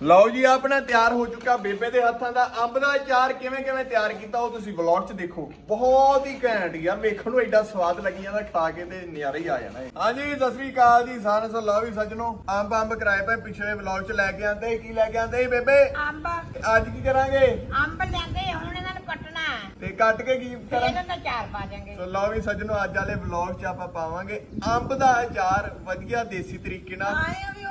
ਲਓ ਜੀ ਆਪਣਾ ਤਿਆਰ ਹੋ ਚੁੱਕਾ ਬੇਬੇ ਦੇ ਹੱਥਾਂ ਦਾ। ਅੰਬ ਦਾ ਅਚਾਰ ਕਿਵੇਂ ਕਿਵੇਂ ਤਿਆਰ ਕੀਤਾ ਉਹ ਤੁਸੀਂ ਵਲੌਗ 'ਚ ਦੇਖੋ। ਬਹੁਤ ਹੀ ਘੈਂਟ ਯਾਰ ਵੇਖਣ ਨੂੰ ਐਡਾ ਸਵਾਦ ਲੱਗੀ ਜਾਂਦਾ ਖਾ ਕੇ ਤੇ ਨਜ਼ਾਰਾ ਹੀ ਆ ਜਾਣਾ। ਹਾਂਜੀ ਸਤਿ ਸ੍ਰੀ ਅਕਾਲ ਜੀ ਸਾਰਿਆਂ ਨੂੰ ਲਓ ਵੀ ਸੱਜਣੋ ਅੰਬ ਅੰਬ ਕਰਾਏ ਪਏ ਪਿਛਲੇ ਵਲੌਗ 'ਚ ਲੈ ਕੇ ਆਂਦੇ। ਕੀ ਲੈ ਕੇ ਆਂਦੇ ਸੀ ਬੇਬੇ? ਅੰਬ। ਅੱਜ ਕੀ ਕਰਾਂਗੇ? ਅੰਬ ਲੈਂਦੇ ਹੁਣ ਇਹਨਾਂ ਨੂੰ ਕੱਟਣਾ। ਤੇ ਕੱਟ ਕੇ ਕੀ ਤੇ ਕਰਾਂਗੇ? ਇਹਨਾਂ ਦਾ ਚਾਰ ਪਾ ਜਾਾਂਗੇ ਸੋ ਲਓ ਵੀ ਸੱਜਣੋ ਅੱਜ ਵਾਲੇ ਵਲੌਗ 'ਚ ਆਪਾਂ ਪਾਵਾਂਗੇ ਅੰਬ ਦਾ ਅਚਾਰ। ਵਧੀਆ ਦੇਸੀ ਤਰੀਕੇ ਨਾਲ। ਆਏ ਆ ਵੀ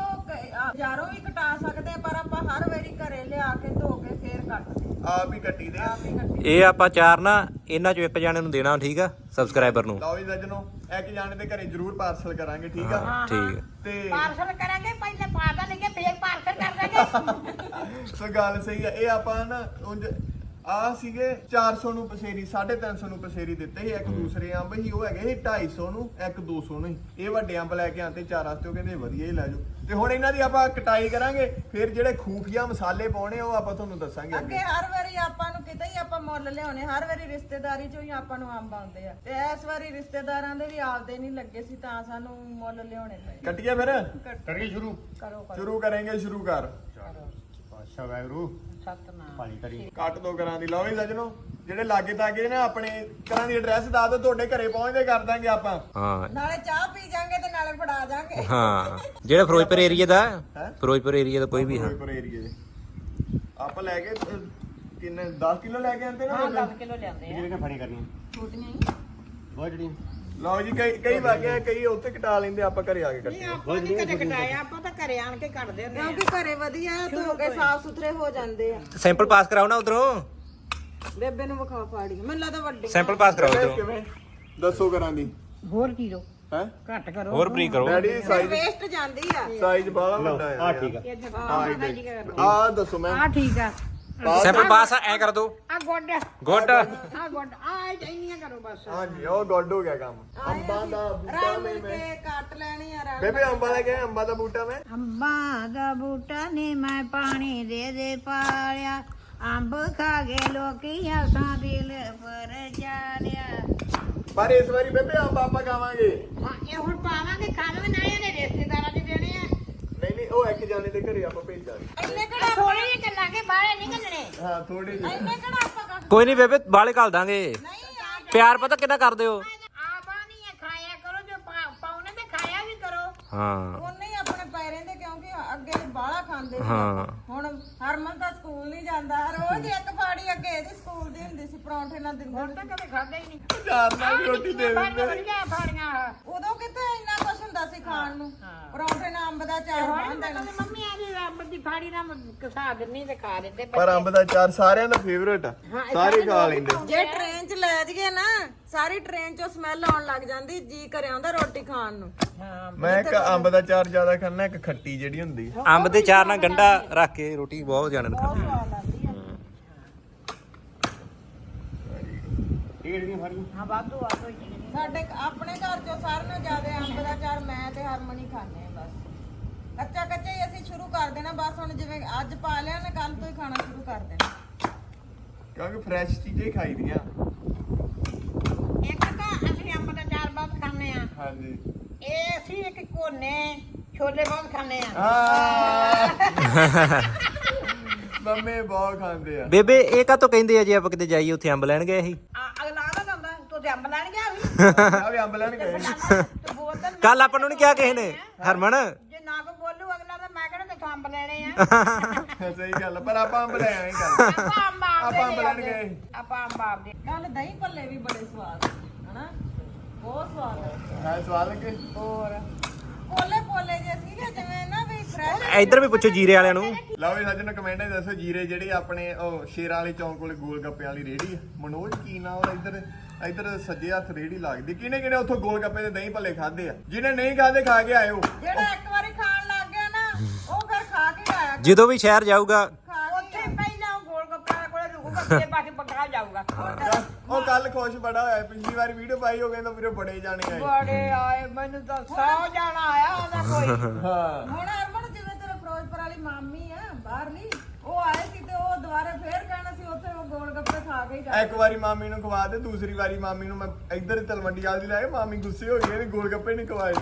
ਯਾਰੋ ਵੀ ਕਟਾ ਸਕਦੇ ਆ, ਪਰ ਆਪਾਂ ਹਰ ਵਾਰੀ ਘਰੇ ਲਿਆ ਕੇ ਧੋ ਕੇ ਫੇਰ ਕੱਟਦੇ ਆਪ ਹੀ ਕੱਟੀ ਦੇ ਆਪ ਹੀ ਕੱਟੀ ਇਹ ਆਪਾਂ ਚਾਰ ਨਾ ਇਹਨਾਂ ਚੋਂ ਇੱਕ ਜਾਣੇ ਨੂੰ ਦੇਣਾ ਠੀਕ ਆ? ਸਬਸਕ੍ਰਾਈਬਰ ਨੂੰ। ਲਓ ਵੀ ਸੱਜਣੋ ਇੱਕ ਜਾਣੇ ਦੇ ਘਰੇ ਜ਼ਰੂਰ ਪਾਰਸਲ ਕਰਾਂਗੇ ਠੀਕ ਆ? ਹਾਂ ਠੀਕ। ਆ ਤੇ ਪਾਰਸਲ ਕਰਾਂਗੇ ਪਹਿਲੇ ਪਾ ਦਾਂਗੇ ਫੇਰ ਪਾਰਸਲ ਕਰ ਦਾਂਗੇ। ਸੋ ਗੱਲ ਸਹੀ ਆ ਇਹ ਆਪਾਂ ਨਾ ਉਂਝ ਆ ਸੀਗੇ 400 ਨੂੰ ਪਸੇਰੀ 350 ਨੂੰ ਪਸੇਰੀ ਦਿੱਤੇ ਸੀ ਇੱਕ ਦੂਸਰੇ ਅੰਬ ਸੀ ਉਹ ਹੈਗੇ ਸੀ 250 ਨੂੰ ਇੱਕ 200 ਨੂੰ ਇਹ ਵੱਡੇ ਅੰਬ ਲੈ ਕੇ ਆਂਤੇ ਚਾਰ ਉਹ ਕਹਿੰਦੇ ਵਧੀਆ ਹੀ ਲੈ ਜਾਓ। ਤੇ ਹੁਣ ਇਹਨਾਂ ਦੀ ਆਪਾਂ ਕਟਾਈ ਕਰਾਂਗੇ ਫਿਰ ਜਿਹੜੇ ਖੂਫੀਆ ਮਸਾਲੇ ਪਾਉਣੇ ਉਹ ਆਪਾਂ ਤੁਹਾਨੂੰ ਦੱਸਾਂਗੇ ਅੱਗੇ। ਅੱਗੇ ਹਰ ਵਾਰੀ ਆਪਾਂ ਨੂੰ ਕਿਤੇ ਹੀ ਆਪਾਂ ਮੁੱਲ ਲਿਆਉਣੇ ਹਰ ਵਾਰੀ ਰਿਸ਼ਤੇਦਾਰੀ ਚੋਂ ਹੀ ਆਪਾਂ ਨੂੰ ਅੰਬ ਆਉਂਦੇ ਆ। ਤੇ ਇਸ ਵਾਰੀ ਰਿਸ਼ਤੇਦਾਰਾਂ ਦੇ ਵੀ ਆਪਦੇ ਨਹੀਂ ਲੱਗੇ ਸੀ ਤਾਂ ਸਾਨੂੰ ਮੁੱਲ ਲਿਆਉਣੇ ਪਏ। ਕੱਟੀਏ ਫਿਰ? ਕਰੀਏ ਸ਼ੁਰੂ? ਕਰੋ ਕਰੋ। ਸ਼ੁਰੂ ਕਰਾਂਗੇ ਸ਼ੁਰੂ ਕਰ। ਪਾਸ਼ਾ ਵੈਗਰੂ ਸਤਨਾਮ। ਪਾਣੀ ਕਰੀ ਕੱਟ ਦੋ ਕਰਾਂ ਦੀ। ਲਓ ਵੀ ਸੱਜਣੋ ਜਿਹੜੇ ਲਾਗੇ ਤਾਗੇ ਨੇ ਆਪਣੇ ਘਰਾਂ ਦੀ ਐਡਰੈਸ ਦੱਸ ਦਿਓ ਤੁਹਾਡੇ ਘਰੇ ਪਹੁੰਚਦੇ ਕਰ ਦਾਂਗੇ ਆਪਾਂ। ਹਾਂ। ਨਾਲੇ ਚਾਹ ਪੀ ਜਾਾਂਗੇ ਤੇ ਨਾਲੇ ਫੜਾ ਜਾਾਂਗੇ। ਹਾਂ। ਜਿਹੜਾ ਫਿਰੋਜ਼ਪੁਰ ਏਰੀਆ ਦਾ ਹੈਂ? ਫਿਰੋਜ਼ਪੁਰ ਏਰੀਆ ਦਾ ਕੋਈ ਵੀ ਹਾਂ। ਫਿਰੋਜ਼ਪੁਰ ਏਰੀਏ ਦੇ। ਆਪਾਂ ਲੈ ਕੇ ਕਿੰਨੇ 10 ਕਿਲੋ ਲੈ ਕੇ ਆਂਦੇ ਨਾ ਹਾਂ ਬੇਬੇ? 10 ਕਿਲੋ ਲਿਆਂਦੇ ਆ। ਕਿਹਨੇ ਫਣੀ ਕਰਨੀ ਛੋਟੀਆਂ ਹੀ। ਬਹੁਤ ਜਿਹੜੀ ਲਓ ਜੀ ਕਈ ਕਈ ਵਾਗੇ ਕਈ ਉੱਥੇ ਕਟਾ ਲੈਂਦੇ ਆਪਾਂ ਘਰੇ ਆ ਕੇ ਕੱਟੇ ਆਪਾਂ ਨਹੀਂ ਕਦੇ ਕਟਾਇਆ ਆਪਾਂ ਤਾਂ ਘਰੇ ਆਣ ਕੇ ਕੱਟਦੇ ਹੁੰਦੇ ਆ। ਕਿਉਂਕਿ ਘਰੇ ਵਧੀਆ ਧੋ ਕੇ ਸਾਫ਼ ਸੁਥਰੇ ਹੋ ਜਾਂਦੇ ਆ। ਸੈਂਪਲ ਪਾਸ ਕਰਾਓ ਨਾ ਉਧਰੋਂ। ਬੇਬੇ ਨੂੰ ਵਿਖਾ ਫਾੜੀ ਮੈਨੂੰ ਲੱਗਦਾ ਵੱਡੀ ਸੈਂਪਲ ਪਾਸ ਕਰਾਓ ਉਧਰੋਂ। ਕਿਵੇਂ? ਦੱਸੋ ਕਰਾਂ ਦੀ। ਹੋਰ ਕੀਰੋ ਹੈ? ਘੱਟ ਕਰੋ। ਹੋਰ ਫ੍ਰੀ ਕਰੋ। ਡੈਡੀ ਸਾਈਜ਼ ਵੇਸਟ ਜਾਂਦੀ ਆ। ਸਾਈਜ਼ ਬਾਹਲਾ ਵੱਡਾ ਆ ਠੀਕ ਆ। ਆ ਦੱਸੋ ਮੈਂ ਆ ਠੀਕ ਆ। ਸੈਂਪਲ ਪਾਸ ਐ ਕਰ ਦੋ। ਆ ਗੋਡ। ਗੁੱਡ। ਆ ਗੋਡ। ਆ ਇੰਨੀਆਂ ਕਰੋ ਬਸ। ਹਾਂਜੀ ਉਹ ਗੋਡ ਹੋ ਗਿਆ ਕੰਮ। ਅੰਬਾਂ ਦਾ ਬੂਟਾ ਰਲ ਮੈਂ ਕੇ ਕੱਟ ਲੈਣੀ ਆ ਰਲ ਬੇਬੇ ਅੰਬਾਂ ਦਾ ਕਿਹਾ ਅੰਬਾਂ ਦਾ ਬੂਟਾ ਮੈਂ? ਅੰਬਾਂ ਦਾ ਬੂਟਾ ਨੇ ਮੈਂ ਪਾਣੀ ਦੇ ਦੇ ਪਾਲਿਆ। ਅੰਬ ਖਾ ਗਏ ਲੋਕੀ ਅਸਾਂ ਦਿਲ ਪਰ ਚਾਲਿਆ ਪਰ ਇਸ ਵਾਰੀ ਬੇਬੇ ਅੰਬ ਆਪਾਂ ਖਾਵਾਂਗੇ। ਹਾਂ ਇਹ ਹੁਣ ਪਾਵਾਂਗੇ ਖਾਵਾਂਗੇ ਨਾ ਇਹਦੇ ਰਿਸ਼ਤੇਦਾਰਾਂ ਦੇ ਨਹੀਂ ਨਹੀਂ ਉਹ ਇੱਕ ਜਾਣੇ ਦੇ ਘਰੇ ਆਪਾਂ ਭੇਜਾਂਗੇ ਇੰਨੇ ਕਿਹੜਾ ਥੋੜੇ ਜਿਹੇ ਚੱਲਾਂਗੇ ਬਾਹਰ ਨਹੀਂ ਕੱਢਣੇ। ਹਾਂ ਥੋੜੇ ਜਿਹੇ। ਇੰਨੇ ਕਿਹੜਾ ਆਪਾਂ ਕੱਟ- ਕੋਈ ਨਹੀਂ ਬੇਬੇ ਬਾਲੇ ਘੱਲ ਦਾਂਗੇ। ਨਹੀਂ ਆ ਪਿਆਰ ਪਤਾ ਕਿੰਨਾ ਕਰਦੇ ਹੋ? ਆਬਾ ਨਹੀਂ ਖਾਇਆ ਕਰੋ ਜੋ ਪਾ- ਪਾਉਣੇ ਤੇ ਖਾਇਆ ਵੀ ਕਰੋ। ਹਾਂ ਨਹੀਂ ਆਪਣੇ ਪੈਰੇ ਦੇ ਕਿਉਂਕਿ ਅੱਗੇ ਬਾਹਲਾ ਖਾਂਦੇ ਸੀ। ਹਾਂ। ਹੁਣ ਹਰਮਨ ਤਾਂ ਸਕੂਲ ਨਹੀਂ ਜਾਂਦਾ ਰੋਜ਼ ਇੱਕ ਫਾੜੀ ਅੱਗੇ ਇਹਦੀ ਸਕੂਲ ਦੀ ਹੁੰਦੀ ਸੀ ਪਰੌਂਠੇ ਨਾਲ ਦਿੰਦੇ ਹੁਣ ਤਾਂ ਕਦੇ ਖਾਦਾ ਹੀ ਨਹੀਂ। ਚਾਰ ਨਾਲ ਰੋਟੀ ਦੇ ਦਿੰਦੇ। ਫਾੜੀਆਂ ਉਦੋਂ ਕਿਤੇ ਇੰਨਾ ਕੁਛ ਹੁੰਦਾ ਸੀ ਖਾਣ ਨੂੰ? ਪਰੌਂਠੇ ਨਾਲ ਅੰਬ ਦਾ ਚਾਰ ਹੁਣ ਮਤਲਬ ਮੰਮੀ ਆ ਜੀ ਰੱਬ ਦੀ ਫਾੜੀ ਨਾਲ ਕਸਾ ਦਿੰਨੀ ਤੇ ਖਾ ਦਿੰਦੇ ਪਰ ਅੰਬ ਦਾ ਚਾਰ ਸਾਰਿਆਂ ਦਾ ਫੇਵਰੇਟ ਆ। ਸਾਰੇ ਖਾ ਲੈਂਦੇ। ਜੇ ਟ੍ਰੇਨ 'ਚ ਲੈ ਜਗੇ ਨਾ ਸਾਰੀ ਟ੍ਰੇਨ 'ਚੋਂ ਸਮੈਲ ਆਉਣ ਲੱਗ ਜਾਂਦੀ ਜੀ ਕਰਿਆ ਹੁੰਦਾ ਰੋਟੀ ਖਾਣ ਨੂੰ। ਹਾਂ ਮੈਂ ਇੱਕ ਅੰਬ ਦਾ ਚਾਰ ਜ਼ਿਆਦਾ ਖਾਣਾ ਇੱਕ ਖੱਟੀ ਜਿਹੜੀ ਹੁੰਦੀ। ਅੰਬ ਦੇ ਚਾਰ ਨਾਲ ਗੰਡਾ ਰੱਖ ਕੇ ਰੋਟੀ ਬਹੁਤ ਜਾਣੇ ਨੂੰ ਖਾਂਦੇ ਹਾਂ। ਵਾਧੂ ਵਾਧੂ ਹੀ ਸਾਡੇ ਆਪਣੇ ਘਰ 'ਚੋਂ ਸਾਰਿਆਂ ਨਾਲੋਂ ਜ਼ਿਆਦਾ ਅੰਬ ਦਾ ਚਾਰ ਮੈਂ ਤੇ ਹਰਮਨ ਹੀ ਖਾਂਦੇ ਆ ਬਸ। ਕੱਚਾ ਕੱਚਾ ਹੀ ਅਸੀਂ ਸ਼ੁਰੂ ਕਰ ਦੇਣਾ ਬਸ ਹੁਣ ਜਿਵੇਂ ਅੱਜ ਪਾ ਲਿਆ ਨਾ ਕੱਲ ਤੋਂ ਹੀ ਖਾਣਾ ਸ਼ੁਰੂ ਕਰ ਦੇਣਾ। ਕਿਉਂਕਿ ਫਰੈਸ਼ ਚੀਜ਼ਾਂ ਹੀ ਖਾਈਦੀਆਂ ਇੱਕ ਤਾਂ ਅਸੀਂ ਅੰਬ ਦਾ ਚਾਰ ਬਹੁਤ ਖਾਂਦੇ ਆ ਹਾਂਜੀ। ਇਹ ਅਸੀਂ ਇੱਕ ਕੋਨੇ ਛੋਲੇ ਬਹੁਤ ਖਾਂਦੇ ਆ ਆ ਮੰਮੀ ਬਹੁਤ ਖਾਂਦੇ ਆ। ਬੇਬੇ ਇਹ ਕਾਤੋਂ ਕਹਿੰਦੇ ਆ ਜੇ ਆਪਾਂ ਕਿਤੇ ਜਾਈਏ ਉੱਥੇ ਅੰਬ ਲੈਣ ਗਏ ਸੀ? ਆ ਅਗਲਾ ਨਾ ਜਾਂਦਾ ਤੂੰ ਤੇ ਅੰਬ ਲੈਣ ਗਿਆ ਵੀ ਆ ਵੀ ਅੰਬ ਲੈਣ ਗਏ ਤੂੰ ਕੱਲ ਆਪਾਂ ਨੂੰ ਨਹੀਂ ਕਿਹਾ ਕਿਸੇ ਨੇ ਹਰਮਨ ਜੇ ਨਾ ਕੋ ਬੋਲੂ ਅਗਲਾ ਤਾਂ ਮੈਂ ਕਹਿੰਦਾ ਤੂੰ ਅੰਬ ਲੈਣੇ ਆ। ਸਹੀ ਗੱਲ ਆ, ਪਰ ਆਪਾਂ ਅੰਬ ਲੈ ਆਏ ਗੱਲ ਆਪਾਂ ਅੰਬ ਆਪਦੇ ਆਪਾਂ ਅੰਬ ਲੈਣ ਲਿਆਉਂਦੇ। ਗਏ। ਆਪਾਂ ਅੰਬ ਆਪਦੇ ਕੱਲ ਦਹੀਂ ਭੱਲੇ ਵੀ ਬੜੇ ਸਵਾਦ ਹਨਾ? ਬਹੁਤ ਸਵਾਦ ਹੈ ਸਵਾਲ ਲੱਗੇ? ਹੋਰ? ਪੋਲੇ ਪੋਲੇ ਜੇ ਸੀਗੇ ਜਿਵੇਂ ਨਾ ਵੀ ਫਰੈਸ਼ ਇੱਧਰ ਵੀ ਪੁੱਛੋ ਜੀਰੇ ਵਾਲਿਆਂ ਨੂੰ। ਲਓ ਵੀ ਸੱਜਣ ਕਮੈਂਟ ਵਿੱਚ ਦੱਸੋ ਜੀਰੇ ਜਿਹੜੇ ਆਪਣੇ ਉਹ ਸ਼ੇਰਾਂ ਵਾਲੀ ਚੌਂਕ ਕੋਲੇ ਗੋਲ ਗੱਪਿਆਂ ਵਾਲੀ ਰੇੜੀ ਆ। ਮਨੋਜ ਕੀ ਨਾਮ ਉਹਦਾ ਇੱਧਰ? ਇੱਧਰ ਸੱਜੇ ਹੱਥ ਰੇੜੀ ਲੱਗਦੀ। ਕਿਹਨੇ ਕਿਹਨੇ ਉੱਥੋਂ ਗੋਲ ਗੱਪੇ ਤੇ ਦਹੀਂ ਭੱਲੇ ਖਾਦੇ ਆ? ਜਿਹਨੇ ਨਹੀਂ ਖਾਦੇ ਖਾ ਕੇ ਆਇਓ। ਜਿਹੜਾ ਇੱਕ ਵਾਰੀ ਖਾਣ ਜਦੋਂ ਵੀ ਸ਼ਹਿਰ ਜਾਊਗਾ। ਉੱਥੇ ਪਹਿਲਾਂ ਉਹ ਗੋਲ ਗੱਪਿਆਂ ਕੋਲੇ ਰੁਕੂਗਾ ਤੇ ਬਾਕੀ ਪਕਾ ਜਾਊਗਾ। ਉਹ ਕੱਲ ਖੁਸ਼ ਬੜਾ ਹੋਇਆ ਪਿਛਲੀ ਵਾਰੀ ਵੀਡੀਓ ਪਾਈ ਹੋ ਕਹਿੰਦਾ ਵੀਰੇ ਬੜੇ ਜਾਣੇ ਆਏ। ਬੜੇ ਆਏ ਮੈਨੂੰ ਤਾਂ ਸੌ ਜਾਣਾ ਆਇਆ ਉਹਦਾ ਕੋਈ। ਹਾਂ। ਹੁਣ ਹਰਮਨ ਜਿਵੇਂ ਤੇਰੇ ਫਿਰੋਜ਼ਪੁਰ ਵਾਲੀ ਮਾਮੀ ਆ ਬਾਹਰਲੀ ਉਹ ਆਏ ਸੀ ਤੇ ਉਹ ਦੁਬਾਰਾ ਫੇਰ ਕਹਿਣਾ ਗੋਲ ਗੱਪੇ ਖਾ ਕੇ ਹੀ ਜਾ ਇੱਕ ਵਾਰੀ ਮਾਮੀ ਨੂੰ ਖਵਾ ਦੇ ਦੂਸਰੀ ਵਾਰੀ ਮਾਮੀ ਨੂੰ ਮੈਂ ਇੱਧਰ ਤਲਵੰਡੀ ਵਾਲੀ ਦੀ ਲੈ ਕੇ ਮਾਮੀ ਗੁੱਸੇ ਹੋ ਗਈ ਇਹਨੇ ਗੋਲ ਗੱਪੇ ਨਹੀਂ ਖਵਾਏ।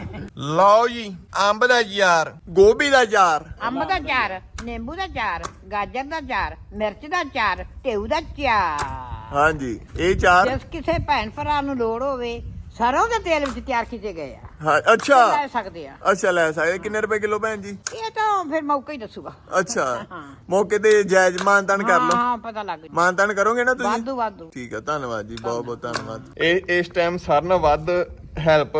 ਲਓ ਜੀ ਅੰਬ ਦਾ ਯਾਰ ਗੋਭੀ ਦਾ ਯਾਰ। ਅੰਬ ਦਾ ਚਾਰ ਨਿੰਬੂ ਦਾ ਚਾਰ ਗਾਜਰ ਦਾ ਚਾਰ ਮਿਰਚ ਦਾ ਚਾਰ ਢੇਊ ਦਾ ਚਾਰ ਹਾਂਜੀ ਇਹ ਚਾਰ। ਜਿਸ ਕਿਸੇ ਭੈਣ ਭਰਾ ਨੂੰ ਲੋੜ ਹੋਵੇ ਸਰੋਂ ਦੇ ਤੇਲ ਵਿੱਚ ਤਿਆਰ ਕੀਤੇ ਗਏ ਆ। ਹਾਂ ਅੱਛਾ। ਲੈ ਸਕਦੇ ਆ। ਅੱਛਾ ਲੈ ਸਕਦੇ ਕਿੰਨੇ ਰੁਪਏ ਕਿਲੋ ਭੈਣ ਜੀ? ਇਹ ਤਾਂ ਫਿਰ ਮੌਕਾ ਹੀ ਦੱਸੂਗਾ। ਅੱਛਾ ਮੌਕੇ ਤੇ ਜਾਇਜ਼ ਮਾਨਤਾਨ ਕਰ ਲਓ। ਹਾਂ ਪਤਾ ਲੱਗ ਜੂ ਮਾਨਤਾਨ ਕਰੋਗੇ ਨਾ ਤੁਸੀਂ? ਵਾਧੂ ਵਾਧੂ। ਠੀਕ ਆ ਧੰਨਵਾਦ ਜੀ ਬਹੁਤ ਬਹੁਤ ਧੰਨਵਾਦ। ਇਹ ਇਸ ਟਾਈਮ ਸਾਰਿਆਂ ਨਾਲੋਂ ਵੱਧ ਹੈਲਪ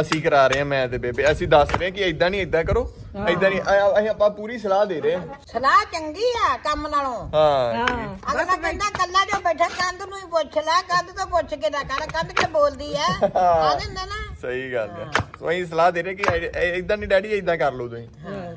ਅਸੀਂ ਕਰਾ ਰਹੇ ਹਾਂ ਮੈਂ ਤੇ ਬੇਬੇ। ਅਸੀਂ ਦੱਸ ਰਹੇ ਹਾਂ ਕਿ ਇਦਾਂ ਨਹੀਂ ਇਦਾਂ ਕਰੋ। ਇਦਾਂ ਨਹੀਂ ਆ- ਅਸੀਂ ਆਪਾਂ ਪੂਰੀ ਸਲਾਹ ਦੇ ਰਹੇ ਹਾਂ। ਸਲਾਹ ਚੰਗੀ ਆ ਕੰਮ ਨਾਲੋਂ। ਹਾਂ। ਅਗਲਾ ਕਹਿੰਦਾ ਕੱਲਾ ਜੋ ਬੈਠਾ ਕੰਧ ਨੂੰ ਹੀ ਪੁੱਛ ਲੈ ਕੰਧ ਤੋਂ ਪੁੱਛ ਕੇ ਨਾ ਕਰ ਕੰਧ ਕੇ ਬੋਲਦੀ ਆ ਆ ਦਿੰਦਾ ਨਾ। ਸਹੀ ਗੱਲ ਹੈ। ਸੋ ਅਸੀਂ ਸਲਾਹ ਦੇ ਰਹੇ ਕਿ ਇਦਾਂ ਨਹੀਂ ਡੈਡੀ ਇਦਾਂ ਕਰ ਲਓ ਤੁਸੀਂ।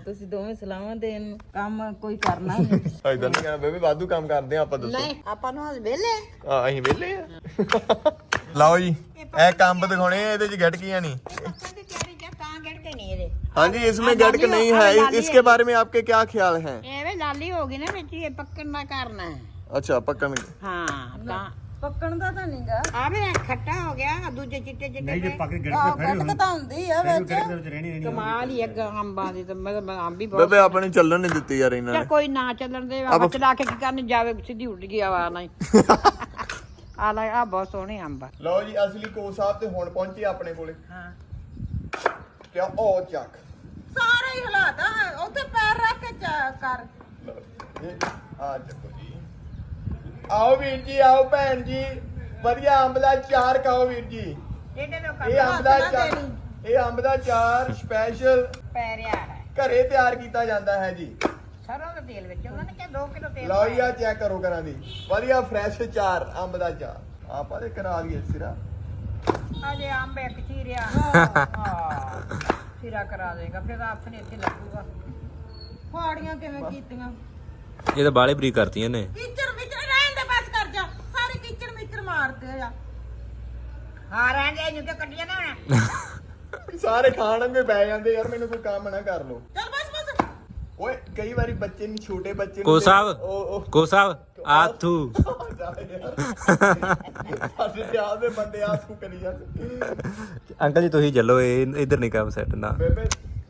ਤੁਸੀਂ ਦੋਵੇਂ ਸਲਾਹਾਂ ਦੇਣ ਨੂੰ ਕੰਮ ਕੋਈ ਕਰਨਾ ਹੀ ਨਹੀਂ ਇਦਾਂ ਨਹੀਂ ਕਹਿਣਾ ਬੇਬੇ ਵਾਧੂ ਕੰਮ ਕਰਦੇ ਆ ਆਪਾਂ ਦੱਸੋ। ਨਹੀਂ ਆਪਾਂ ਨੂੰ ਹਸ ਵੇਲੇ ਆ। ਅਸੀਂ ਵਿਹਲੇ ਆ। ਲਓ ਜੀ ਇਹ ਕੰਮ ਦਿਖਾਉਣੇ ਆ ਇਹਦੇ ਚ ਗਟਕੀਆਂ ਨਹੀਂ। ਪੱਕਣ ਦੀ ਤਿਆਰੀ ਜਾਂ ਤਾਂ ਗੜ ਕੇ ਨਹੀਂ ਇਹਦੇ हाँ जी इसमें हाँ, गटक लाली नहीं हो- है हाँ, लाली इसके है। बारे में आपके क्या ख्याल हैं ਐਵੇਂ ਲਾਲੀ ਹੋ ਗਈ ਨਾ ਵਿੱਚ ਇਹ ਪੱਕਣ ਦਾ ਕਰਨਾ ਹੈ अच्छा पक्कन ਹਾਂ ਤਾਂ ਪੱਕਣ ਦਾ ਤਾਂ ਨਹੀਂਗਾ ਆਵੇ ਖੱਟਾ ਹੋ ਗਿਆ ਦੂਜੇ ਚਿੱਟੇ ਚਿੱਟੇ ਨਹੀਂ ਜੇ ਤੇ ਪੱਕ ਗੜ ਆਹ ਕੇ ਫਿਰ ਕੱਟ ਤਾਂ ਹੁੰਦੀ ਆ ਫਿਰ ਵਿੱਚ ਗੜ ਦੇ ਵਿੱਚ ਰਹਿਣੀ ਰਹਿਣੀ ਕਮਾਲ ਹੀ ਅੱਗ ਅੰਬਾਂ ਦੀ ਤਾਂ ਮੈਂ ਮੈਂ ਅੰਬ ਵੀ ਬਹੁਤ बेबे आपने चलन नहीं देती यार ਚੱਲ इन्होंने ਕੋਈ ਨਾ ਚੱਲਣ ਦੇ ਆਪਾਂ ਚਲਾ ਕੇ ਕੀ ਕਰਨ ਜਾਵੇ ਸਿੱਧੀ ਉੱਡ ਗਈ ਆਵਾ ਨਹੀਂ ਆ ਲੈ ਆ ਬਹੁਤ ਸੋਹਣੇ ਅੰਬ ਆ ਲਓ ਜੀ ਅਸਲੀ ਕੋ ਸਾਹਿਬ ਤੇ ਹੁਣ ਪਹੁੰਚੇ ਆਪਣੇ ਕੋਲੇ ਹਾਂ ਕਿਆ ਉਹ ਚੱਕ। ਸਾਰੇ ਹੀ ਹਲਾਤਾ ਉੱਥੇ ਪੈਰ ਰੱਖ ਕੇ ਚਾ- ਕਰ। ਆ ਚੱਕੋ ਜੀ। ਆਓ ਵੀਰ ਜੀ ਆਓ ਭੈਣ ਜੀ। ਵਧੀਆ ਅੰਬ ਦਾ ਚਾਰ ਖਾਓ ਵੀਰ ਜੀ। ਇਹਦੇ ਇਹ ਅੰਬ ਦਾ ਚਾਰ। ਇਹ ਅੰਬ ਦਾ ਚਾਰ ਸਪੈਸ਼ਲ ਹੈ। ਘਰੇ ਤਿਆਰ ਕੀਤਾ ਜਾਂਦਾ ਹੈ ਜੀ। ਸਰੋਂ ਦੇ ਤੇਲ ਵਿੱਚ ਉਹਨਾਂ ਨੇ ਕਿਹਾ 2 ਕਿਲੋ ਤੇਲ ਲਓ ਜੀ ਆ ਚੈੱਕ ਕਰੋ ਕਰਾਂ ਦੀ। ਵਧੀਆ ਫਰੈਸ਼ ਚਾਰ ਅੰਬ ਦਾ ਚਾਰ। ਆਪਾਂ ਦੇ ਕਰਾ ਲਈਏ ਸਿਰਾ। ਅਜੇ ਅੰਬ ਇੱਕ ਚੀਰਿਆ ਹਾਂ ਸਿਰਾ ਕਰਾ ਦੇਗਾ ਫਿਰ ਆਪਣੇ ਇੱਥੇ ਲੱਗੂਗਾ। ਫਾੜੀਆਂ ਕਿਵੇਂ ਕੀਤੀਆਂ? ਇਹ ਤਾਂ ਬਾਲੇ ਬਰੀਕ ਕਰਤੀਆਂ ਨੇ। ਕੀਚੜ ਮਿਚੜ ਰਹਿਣ ਦੇ ਬਸ ਕਰ ਜਾ। ਸਾਰੇ ਕੀਚੜ ਮਿਚੜ ਮਾਰਦੇ ਆ। ਹਾਂ ਰਹਿੰਦੇ ਨੂੰ ਤੇ ਕੱਢੀਆਂ ਨਾ ਹੁਣ? ਸਾਰੇ ਖਾਣਗੇ ਬੈ ਜਾਂਦੇ ਯਾਰ ਮੈਨੂੰ ਕੋਈ ਕੰਮ ਨਾ ਕਰ ਲੋ ਚੱਲ ਬਸ ਬਸ। ਓਏ ਕਈ ਵਾਰੀ ਬੱਚੇ ਨੂੰ ਛੋਟੇ ਬੱਚੇ ਨੂੰ ਕੋ ਤੇ- ਸਾਹਿਬ ਉਹ ਉਹ ਕੋ ਸਾਹਿਬ। ਆਥੂ। ਜਾ ਯਾਰ ਸਾਡੇ ਤੇ ਆਦੇ ਬੰਦੇ ਆਥੂ ਕਰੀ ਜਾਂਦੇ ਅੰਕਲ ਜੀ ਤੁਸੀਂ ਚੱਲੋ ਇਹ ਇੱਧਰ ਨਹੀਂ ਕੰਮ ਸੈੱਟ ਨਾ ਬੇਬੇ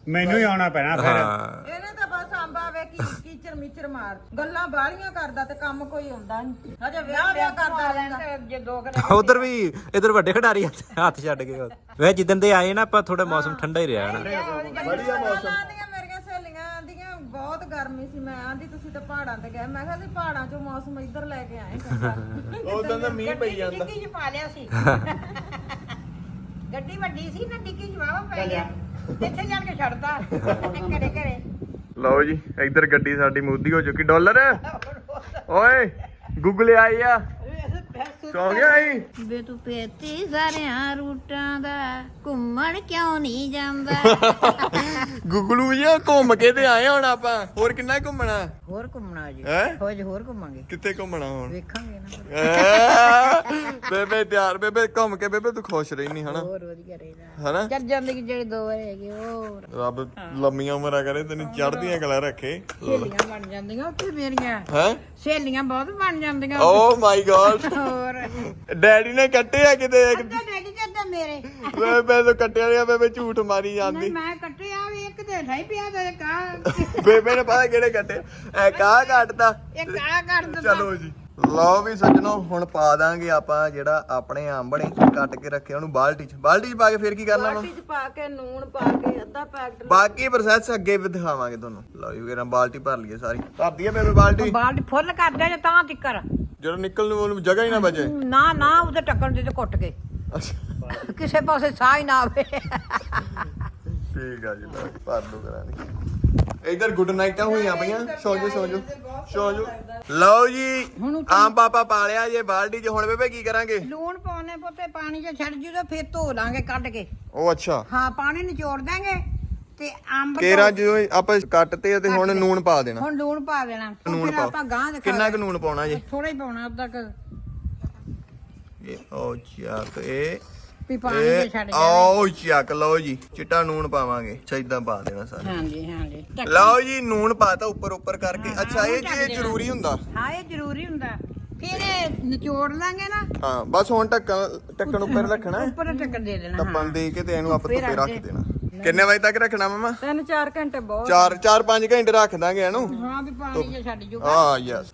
ਮੈਨੂੰ ਹੀ ਆਉਣਾ ਪੈਣਾ ਫਿਰ। ਹਾਂ। ਇਹਨੇ ਤਾਂ ਬਸ ਅੰਬ ਆਵੇ ਕੀ ਕੀਚੜ ਮਿਚੜ ਮਾਰ। ਗੱਲਾਂ ਬਾਹਲੀਆਂ ਕਰਦਾ ਤੇ ਕੰਮ ਕੋਈ ਹੁੰਦਾ ਨਹੀਂ ਹਜੇ ਵਿਆਹ ਵਿਆਹ ਕਰਦਾ ਰਹਿੰਦਾ। ਜੇ ਦੋ ਕਿਲੋ ਉਧਰ ਵੀ ਇਧਰ ਵੱਡੇ ਖਿਡਾਰੀ ਹੱਥ- ਹੱਥ ਛੱਡ ਗਏ ਵੇ ਜਿੱਦਣ ਦੇ ਆਏ ਨਾ ਆਪਾਂ ਥੋੜਾ ਮੌਸਮ ਠੰਡਾ ਹੀ ਰਿਹਾ ਨਾ। ਵਧੀਆ ਮੌਸਮ ਆਂਦੀਆਂ ਮੇਰੀਆਂ ਸਹੇਲੀਆਂ ਆਂਦੀਆਂ ਬਹੁਤ ਗਰਮੀ ਸੀ ਮੈਂ ਆਂਦੀ ਤੁਸੀਂ ਤਾਂ ਪਹਾੜਾਂ ਤੇ ਗਏ। ਮੈਂ ਕਿਹਾ ਸੀ ਪਹਾੜਾਂ ਚੋਂ ਮੌਸਮ ਇੱਧਰ ਲੈ ਕੇ ਆਏ ਉਦੋਂ ਤਾਂ ਮੀਂਹ ਪਈ ਜਾਂਦਾ। ਡਿੱਗੀ ਚ ਪਾ ਲਿਆ ਸੀ। ਗੱਡੀ ਵੱਡੀ ਸੀ ਨਾ ਡਿੱਗੀ ਚ ਵਾਵਾ ਪੈ ਗਿਆ। ਇੱਥੇ ਜਾਣ ਕੇ ਛੱਡਤਾ। ਘਰੇ ਘਰੇ। ਲਓ ਜੀ ਇੱਧਰ ਗੱਡੀ ਸਾਡੀ ਮੋਦੀ ਹੋ ਚੁੱਕੀ ਡਾਲਰ। ਓਏ ਗੂਗਲ ਆਈ ਆ। ਸੌ ਗਿਆ ਈ? ਬੇ ਤੂੰ ਪੇਤੀ ਸਾਰਿਆਂ ਰੂਟਾਂ ਦਾ ਘੁੰਮਣ ਕਿਉਂ ਨਹੀਂ ਜਾਂਦਾ? ਗੁਗਲੂ ਜੀ ਘੁੰਮ ਕੇ ਤੇ ਆਏ ਹੁਣ ਆਪਾਂ। ਹੋਰ ਕਿੰਨਾ ਘੁੰਮਣਾ? ਹੋਰ ਘੁੰਮਣਾ ਜੀ। ਹੈਂ? ਹੋਰ ਘੁੰਮਾਂਗੇ। ਕਿੱਥੇ ਘੁੰਮਣਾ ਹੁਣ? ਵੇਖਾਂਗੇ ਨਾ। ਫਿਰ। ਬੇਬੇ ਤਿਆਰ ਬੇਬੇ ਘੁੰਮ ਕੇ ਬੇਬੇ ਤੂੰ ਖੁਸ਼ ਰਹਿਨੀ ਹਨਾ? ਹੋਰ ਵਧੀਆ ਰਹਿਦਾ ਹਨਾ? ਚੱਲ ਜਾਂਦੇ ਕਿ ਜਿਹੜੇ ਦੋ ਵਾਰ ਹੈਗੇ ਹੋਰ। ਰੱਬ ਲੰਮੀਆਂ ਉਮਰਾਂ ਕਰੇ ਤੈਨੂੰ ਚੜ੍ਹਦੀਆਂ ਕਲਾ ਰੱਖੇ। ਸਹੇਲੀਆਂ ਬਣ ਜਾਂਦੀਆਂ ਉੱਥੇ ਮੇਰੀਆਂ। ਹੈ? ਸਹੇਲੀਆਂ ਬਹੁਤ ਬਣ ਜਾਂਦੀਆਂ। ਓ ਮਾਈ ਗॉड ਹੋਰ ਡੈਡੀ ਨੇ ਕੱਟਿਆ ਕਿਤੇ ਇੱਕ? ਡੈਡੀ ਅੱਧਾ ਮੇਰੇ। ਬੇਬੇ ਤੋਂ ਕੱਟਿਆ ਰਿਹਾ ਬੇਬੇ ਝੂਠ ਮਾਰੀ ਜਾਂਦੀ। ਨਹੀਂ ਮੈਂ ਤੇ ਠਾਈ ਪਿਆ ਤੇ ਆ ਬੇਬੇ ਨੇ ਪਤਾ ਕਿਹੜੇ ਕੱਟੇ ਐ ਕਾ ਕੱਟਦਾ। ਕਰ ਦਿੱਤਾ ਚਲੋ ਜੀ। ਲਓ ਵੀ ਸੱਜਣੋ ਹੁਣ ਪਾ ਦਾਂਗੇ ਆਪਾਂ ਜਿਹੜਾ ਆਪਣੇ ਨੇ ਕੱਟ ਕੇ ਰੱਖਿਆ ਉਹਨੂੰ ਬਾਲਟੀ 'ਚ। ਬਾਲਟੀ 'ਚ ਪਾ ਕੇ ਫਿਰ ਕੀ ਕਰਨਾ ਵਾ ਬਾਟੀ ਚ ਪਾ ਕੇ ਨੂਣ ਪਾ ਕੇ ਅੱਧਾ ਪੈਕਟ ਬਾਕੀ ਪ੍ਰੋਸੈਸ ਅੱਗੇ ਵੀ ਦਿਖਾਵਾਂਗੇ ਤੁਹਾਨੂੰ। ਲਓ ਜੀ ਵੀਰਾਂ ਬਾਲਟੀ ਭਰ ਲਈਏ ਸਾਰੀ। ਭਰ ਦਈਏ ਬੇਬੇ ਬਾਲਟੀ। ਬਾਲਟੀ ਫੁੱਲ ਕਰ ਦੇ ਜੇ ਤਾਂ ਤਿੱਕਰ ਜਦੋਂ ਨਿਕਲ ਨੂੰ ਉਹਨੂੰ ਜਗ੍ਹਾ ਹੀ ਨਾ ਬਚੇ। ਨਾ ਨਾ ਉਹਦੇ ਟੱਕਣ ਦੇ ਤੇ ਕੁੱਟ ਕੇ। ਅੱਛਾ। ਕਿਸੇ ਪਾਸੇ ਸਾਹ ਹੀ ਨਾ ਆਵੇ। ਠੀਕ ਆ ਜੀ ਜੀ, ਭਰ ਦੋ ਕਰਾਂਗੇ ਇਧਰ ਗੁੱਡ ਨਾਈਟਾਂ ਹੋਈਆਂ ਪਈਆਂ। ਸੌ ਜੋ ਸੌ ਜੋ ਸੌ ਜੋ ਲਓ ਜੀ ਆਮ ਪਾਪਾ ਪਾ ਲਿਆ ਜੇ ਬਾਲਟੀ 'ਚ। ਹੁਣ ਬੇਬੇ ਕੀ ਕਰਾਂਗੇ? ਲੂਣ ਪਾਉਣੇ ਪੁੱਤੇ ਪਾਣੀ 'ਚ ਛੱਡ ਜੂ ਤੇ ਫਿਰ ਧੋ ਲਾਂਗੇ ਕੱਢ ਕੇ। ਉਹ ਅੱਛਾ। ਹਾਂ ਪਾਣੀ ਨਿਚੋੜ ਦਾਂਗੇ ਤੇ ਅੰਬ ਕੇਰਾ ਜਦੋਂ ਆਪਾਂ ਕੱਟਤੇ ਤੇ ਹੁਣ ਨੂਣ ਪਾ ਦੇਣਾ। ਹੁਣ ਲੂਣ ਪਾ ਦੇਣਾ। ਪਾਓ ਆਪਾਂ ਗਾਂ ਦੇ ਕਿੰਨਾ ਕੁ ਨੂਣ ਪਾਉਣਾ ਜੀ? ਥੋੜਾ ਹੀ ਪਾਉਣਾ ਅੱਧਾ ਕੁ। ਇਹ ਉਹ ਚੱਕ ਇਹ ਵੀ ਪਾਣੀ ਇਹ ਛੱਡ ਜਾਵੇ ਆਓ ਚੱਕ ਲਓ ਜੀ। ਚਿੱਟਾ ਨੂਣ ਪਾਵਾਂਗੇ। ਚਾਹੀਦਾ ਪਾ ਦੇਣਾ ਸਾਰਾ। ਹਾਂਜੀ ਹਾਂਜੀ। ਢੱਕ- ਲਓ ਜੀ ਨੂਣ ਪਾਤਾ ਉੱਪਰ ਉੱਪਰ ਕਰਕੇ। ਅੱਛਾ ਇਹ ਜੀ ਇਹ ਜ਼ਰੂਰੀ ਹੁੰਦਾ। ਹਾਂ ਇਹ ਜ਼ਰੂਰੀ ਹੁੰਦਾ। ਫਿਰ ਇਹ ਨਿਚੋੜ ਲਾਂਗੇ ਨਾ। ਹਾਂ ਬਸ ਹੁਣ ਢੱਕਣ ਢੱਕਣ ਉੱਪਰ ਰੱਖਣਾ। ਹੈ ਉੱਪਰ ਟੱਕਰ ਦੇ ਦੇਣਾ ਟੱਪਣ ਦੇ ਕੇ ਤੇ ਇਹਨੂੰ ਆਪਾਂ ਧੁੱਪੇ ਰੱਖ ਦੇਣਾ। ਕਿੰਨੇ ਵਜੇ ਤੱਕ ਰੱਖਣਾ ਮਮਾ? 3-4 ਘੰਟੇ ਬਹੁਤ। 4 4 5 ਘੰਟੇ ਰੱਖ ਦਾਂਗੇ ਇਹਨੂੰ। ਹਾਂ ਵੀ ਪਾਣੀ ਜੇ ਛੱਡ ਜੂ। ਹਾਂ ਯੈਸ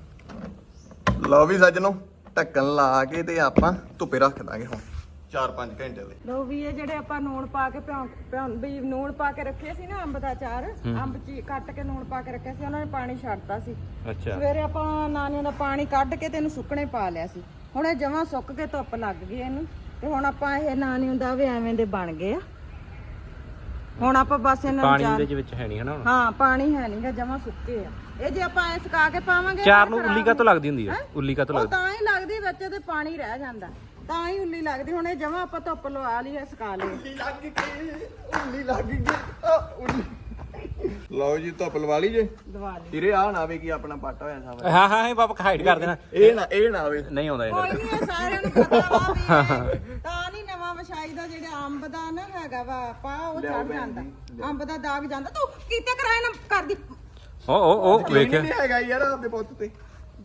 ਲਓ ਵੀ ਸੱਜਣੋ ਢੱਕਣ ਲਾ ਕੇ ਤੇ ਆਪਾਂ ਧੁੱਪੇ ਰੱਖ ਦਾਂਗੇ ਹੁਣ। 4-5 ਘੰਟੇ ਲਈ। ਲੋ ਵੀ ਇਹ ਜਿਹੜੇ ਆਪਾਂ ਨੂਣ ਪਾ ਕੇ ਭਿਉਂ ਭਿਉਂ ਵੀ ਨੂਣ ਪਾ ਕੇ ਰੱਖੇ ਸੀ ਨਾ ਅੰਬ ਦਾ ਅਚਾਰ ਅੰਬ ਚ ਕੱਟ ਕੇ ਨੂਣ ਪਾ ਕੇ ਰੱਖਿਆ ਸੀ ਉਹਨਾਂ ਨੇ ਪਾਣੀ ਛੱਡਤਾ ਸੀ। ਅੱਛਾ। ਸਵੇਰੇ ਆਪਾਂ ਨਾਨੀਆਂ ਦਾ ਪਾਣੀ ਕੱਢ ਕੇ ਤੇ ਇਹਨੂੰ ਸੁੱਕਣੇ ਪਾ ਲਿਆ ਸੀ। ਹੁਣ ਇਹ ਜਮਾਂ ਸੁੱਕ ਕੇ ਧੁੱਪ ਲੱਗ ਗਈ ਇਹਨੂੰ ਤੇ ਹੁਣ ਆਪਾਂ ਇਹ ਨਾਨੀਆਂ ਦਾ ਵੀ ਐਵੇਂ ਦੇ ਬਣ ਗਏ ਆ। ਹੁਣ ਆਪਾਂ ਬਸ ਇਹਨਾਂ ਨੂੰ ਪਾਣੀ ਚਾਰ ਦੇ ਵਿੱਚ ਹੈ ਨਹੀਂ ਹਨਾ ਹੁਣ? ਹਾਂ ਪਾਣੀ ਹੈ ਨਹੀਂਗਾ ਜਮਾਂ ਸੁੱਕੇ ਆ। ਇਹ ਜੇ ਆਪਾਂ ਐ ਸੁਕਾ ਕੇ ਪਾਵਾਂਗੇ ਚਾਰ ਨੂੰ ਉੱਲੀ ਕਾ ਤੋਂ ਲੱਗਦੀ ਹੁੰਦੀ ਹੈ? ਉੱਲੀ ਕਾ ਤੋਂ ਉਹ ਲੱਗਦੀ? ਤਾਂ ਹੀ ਲੱਗਦੀ ਵਿੱਚ ਤੇ ਪਾਣੀ ਰਹਿ ਜਾਂਦਾ। ਤਾਂ ਹੀ ਉੱਲੀ ਲੱਗਦੀ ਹੁਣ ਇਹ ਜਮਾਂ ਆਪਾਂ ਧੁੱਪ ਲਵਾ ਲਈ ਐ ਸੁਕਾ ਲਈ ਉੱਲੀ ਲੱਗ ਗਈ ਉੱਲੀ ਲੱਗ ਗਈ ਆ, ਉੱਲੀ। ਲਓ ਜੀ ਧੁੱਪ ਲਵਾ ਲਈ ਜੇ। ਦਵਾ ਲਈ। ਤੇਰੇ ਆ ਨਾ ਆਵੇ ਕੀ ਆਪਣਾ ਪਾਟਾ ਹੋਇਆ ਸਾਵਾ ਹਾਂ ਹਾਂ ਇਹ ਬਾਬਾ ਹਾਈਡ ਕਰ ਦੇਣਾ। ਇਹ ਨਾ ਇਹ ਨਾ ਆਵੇ ਨਹੀਂ ਆਉਂਦਾ ਕੋਈ ਨਹੀਂ ਸਾਰਿਆਂ ਨੂੰ ਪਤਾ ਵਾ ਵੀ ਇਹ ਤਾਂ ਨਹੀਂ ਨਵਾਂ ਵਿਛਾਈ ਦਾ ਜਿਹੜਾ ਅੰਬ ਦਾ ਨਾ ਹੈਗਾ ਵਾ ਪਾ ਉਹ ਚੜ ਜਾਂਦਾ। ਅੰਬ ਦਾ ਦਾਗ ਜਾਂਦਾ। ਤੂੰ ਕੀਤੇ ਕਰਾਏ ਨਾ ਕਰਦੀ। ਉਹ ਉਹ ਉਹ ਯਕੀਨ ਵੇਖ ਹੀ ਨਹੀਂ ਹੈਗਾ ਯਾਰ ਆਪਦੇ ਪੁੱਤ ਤੇ।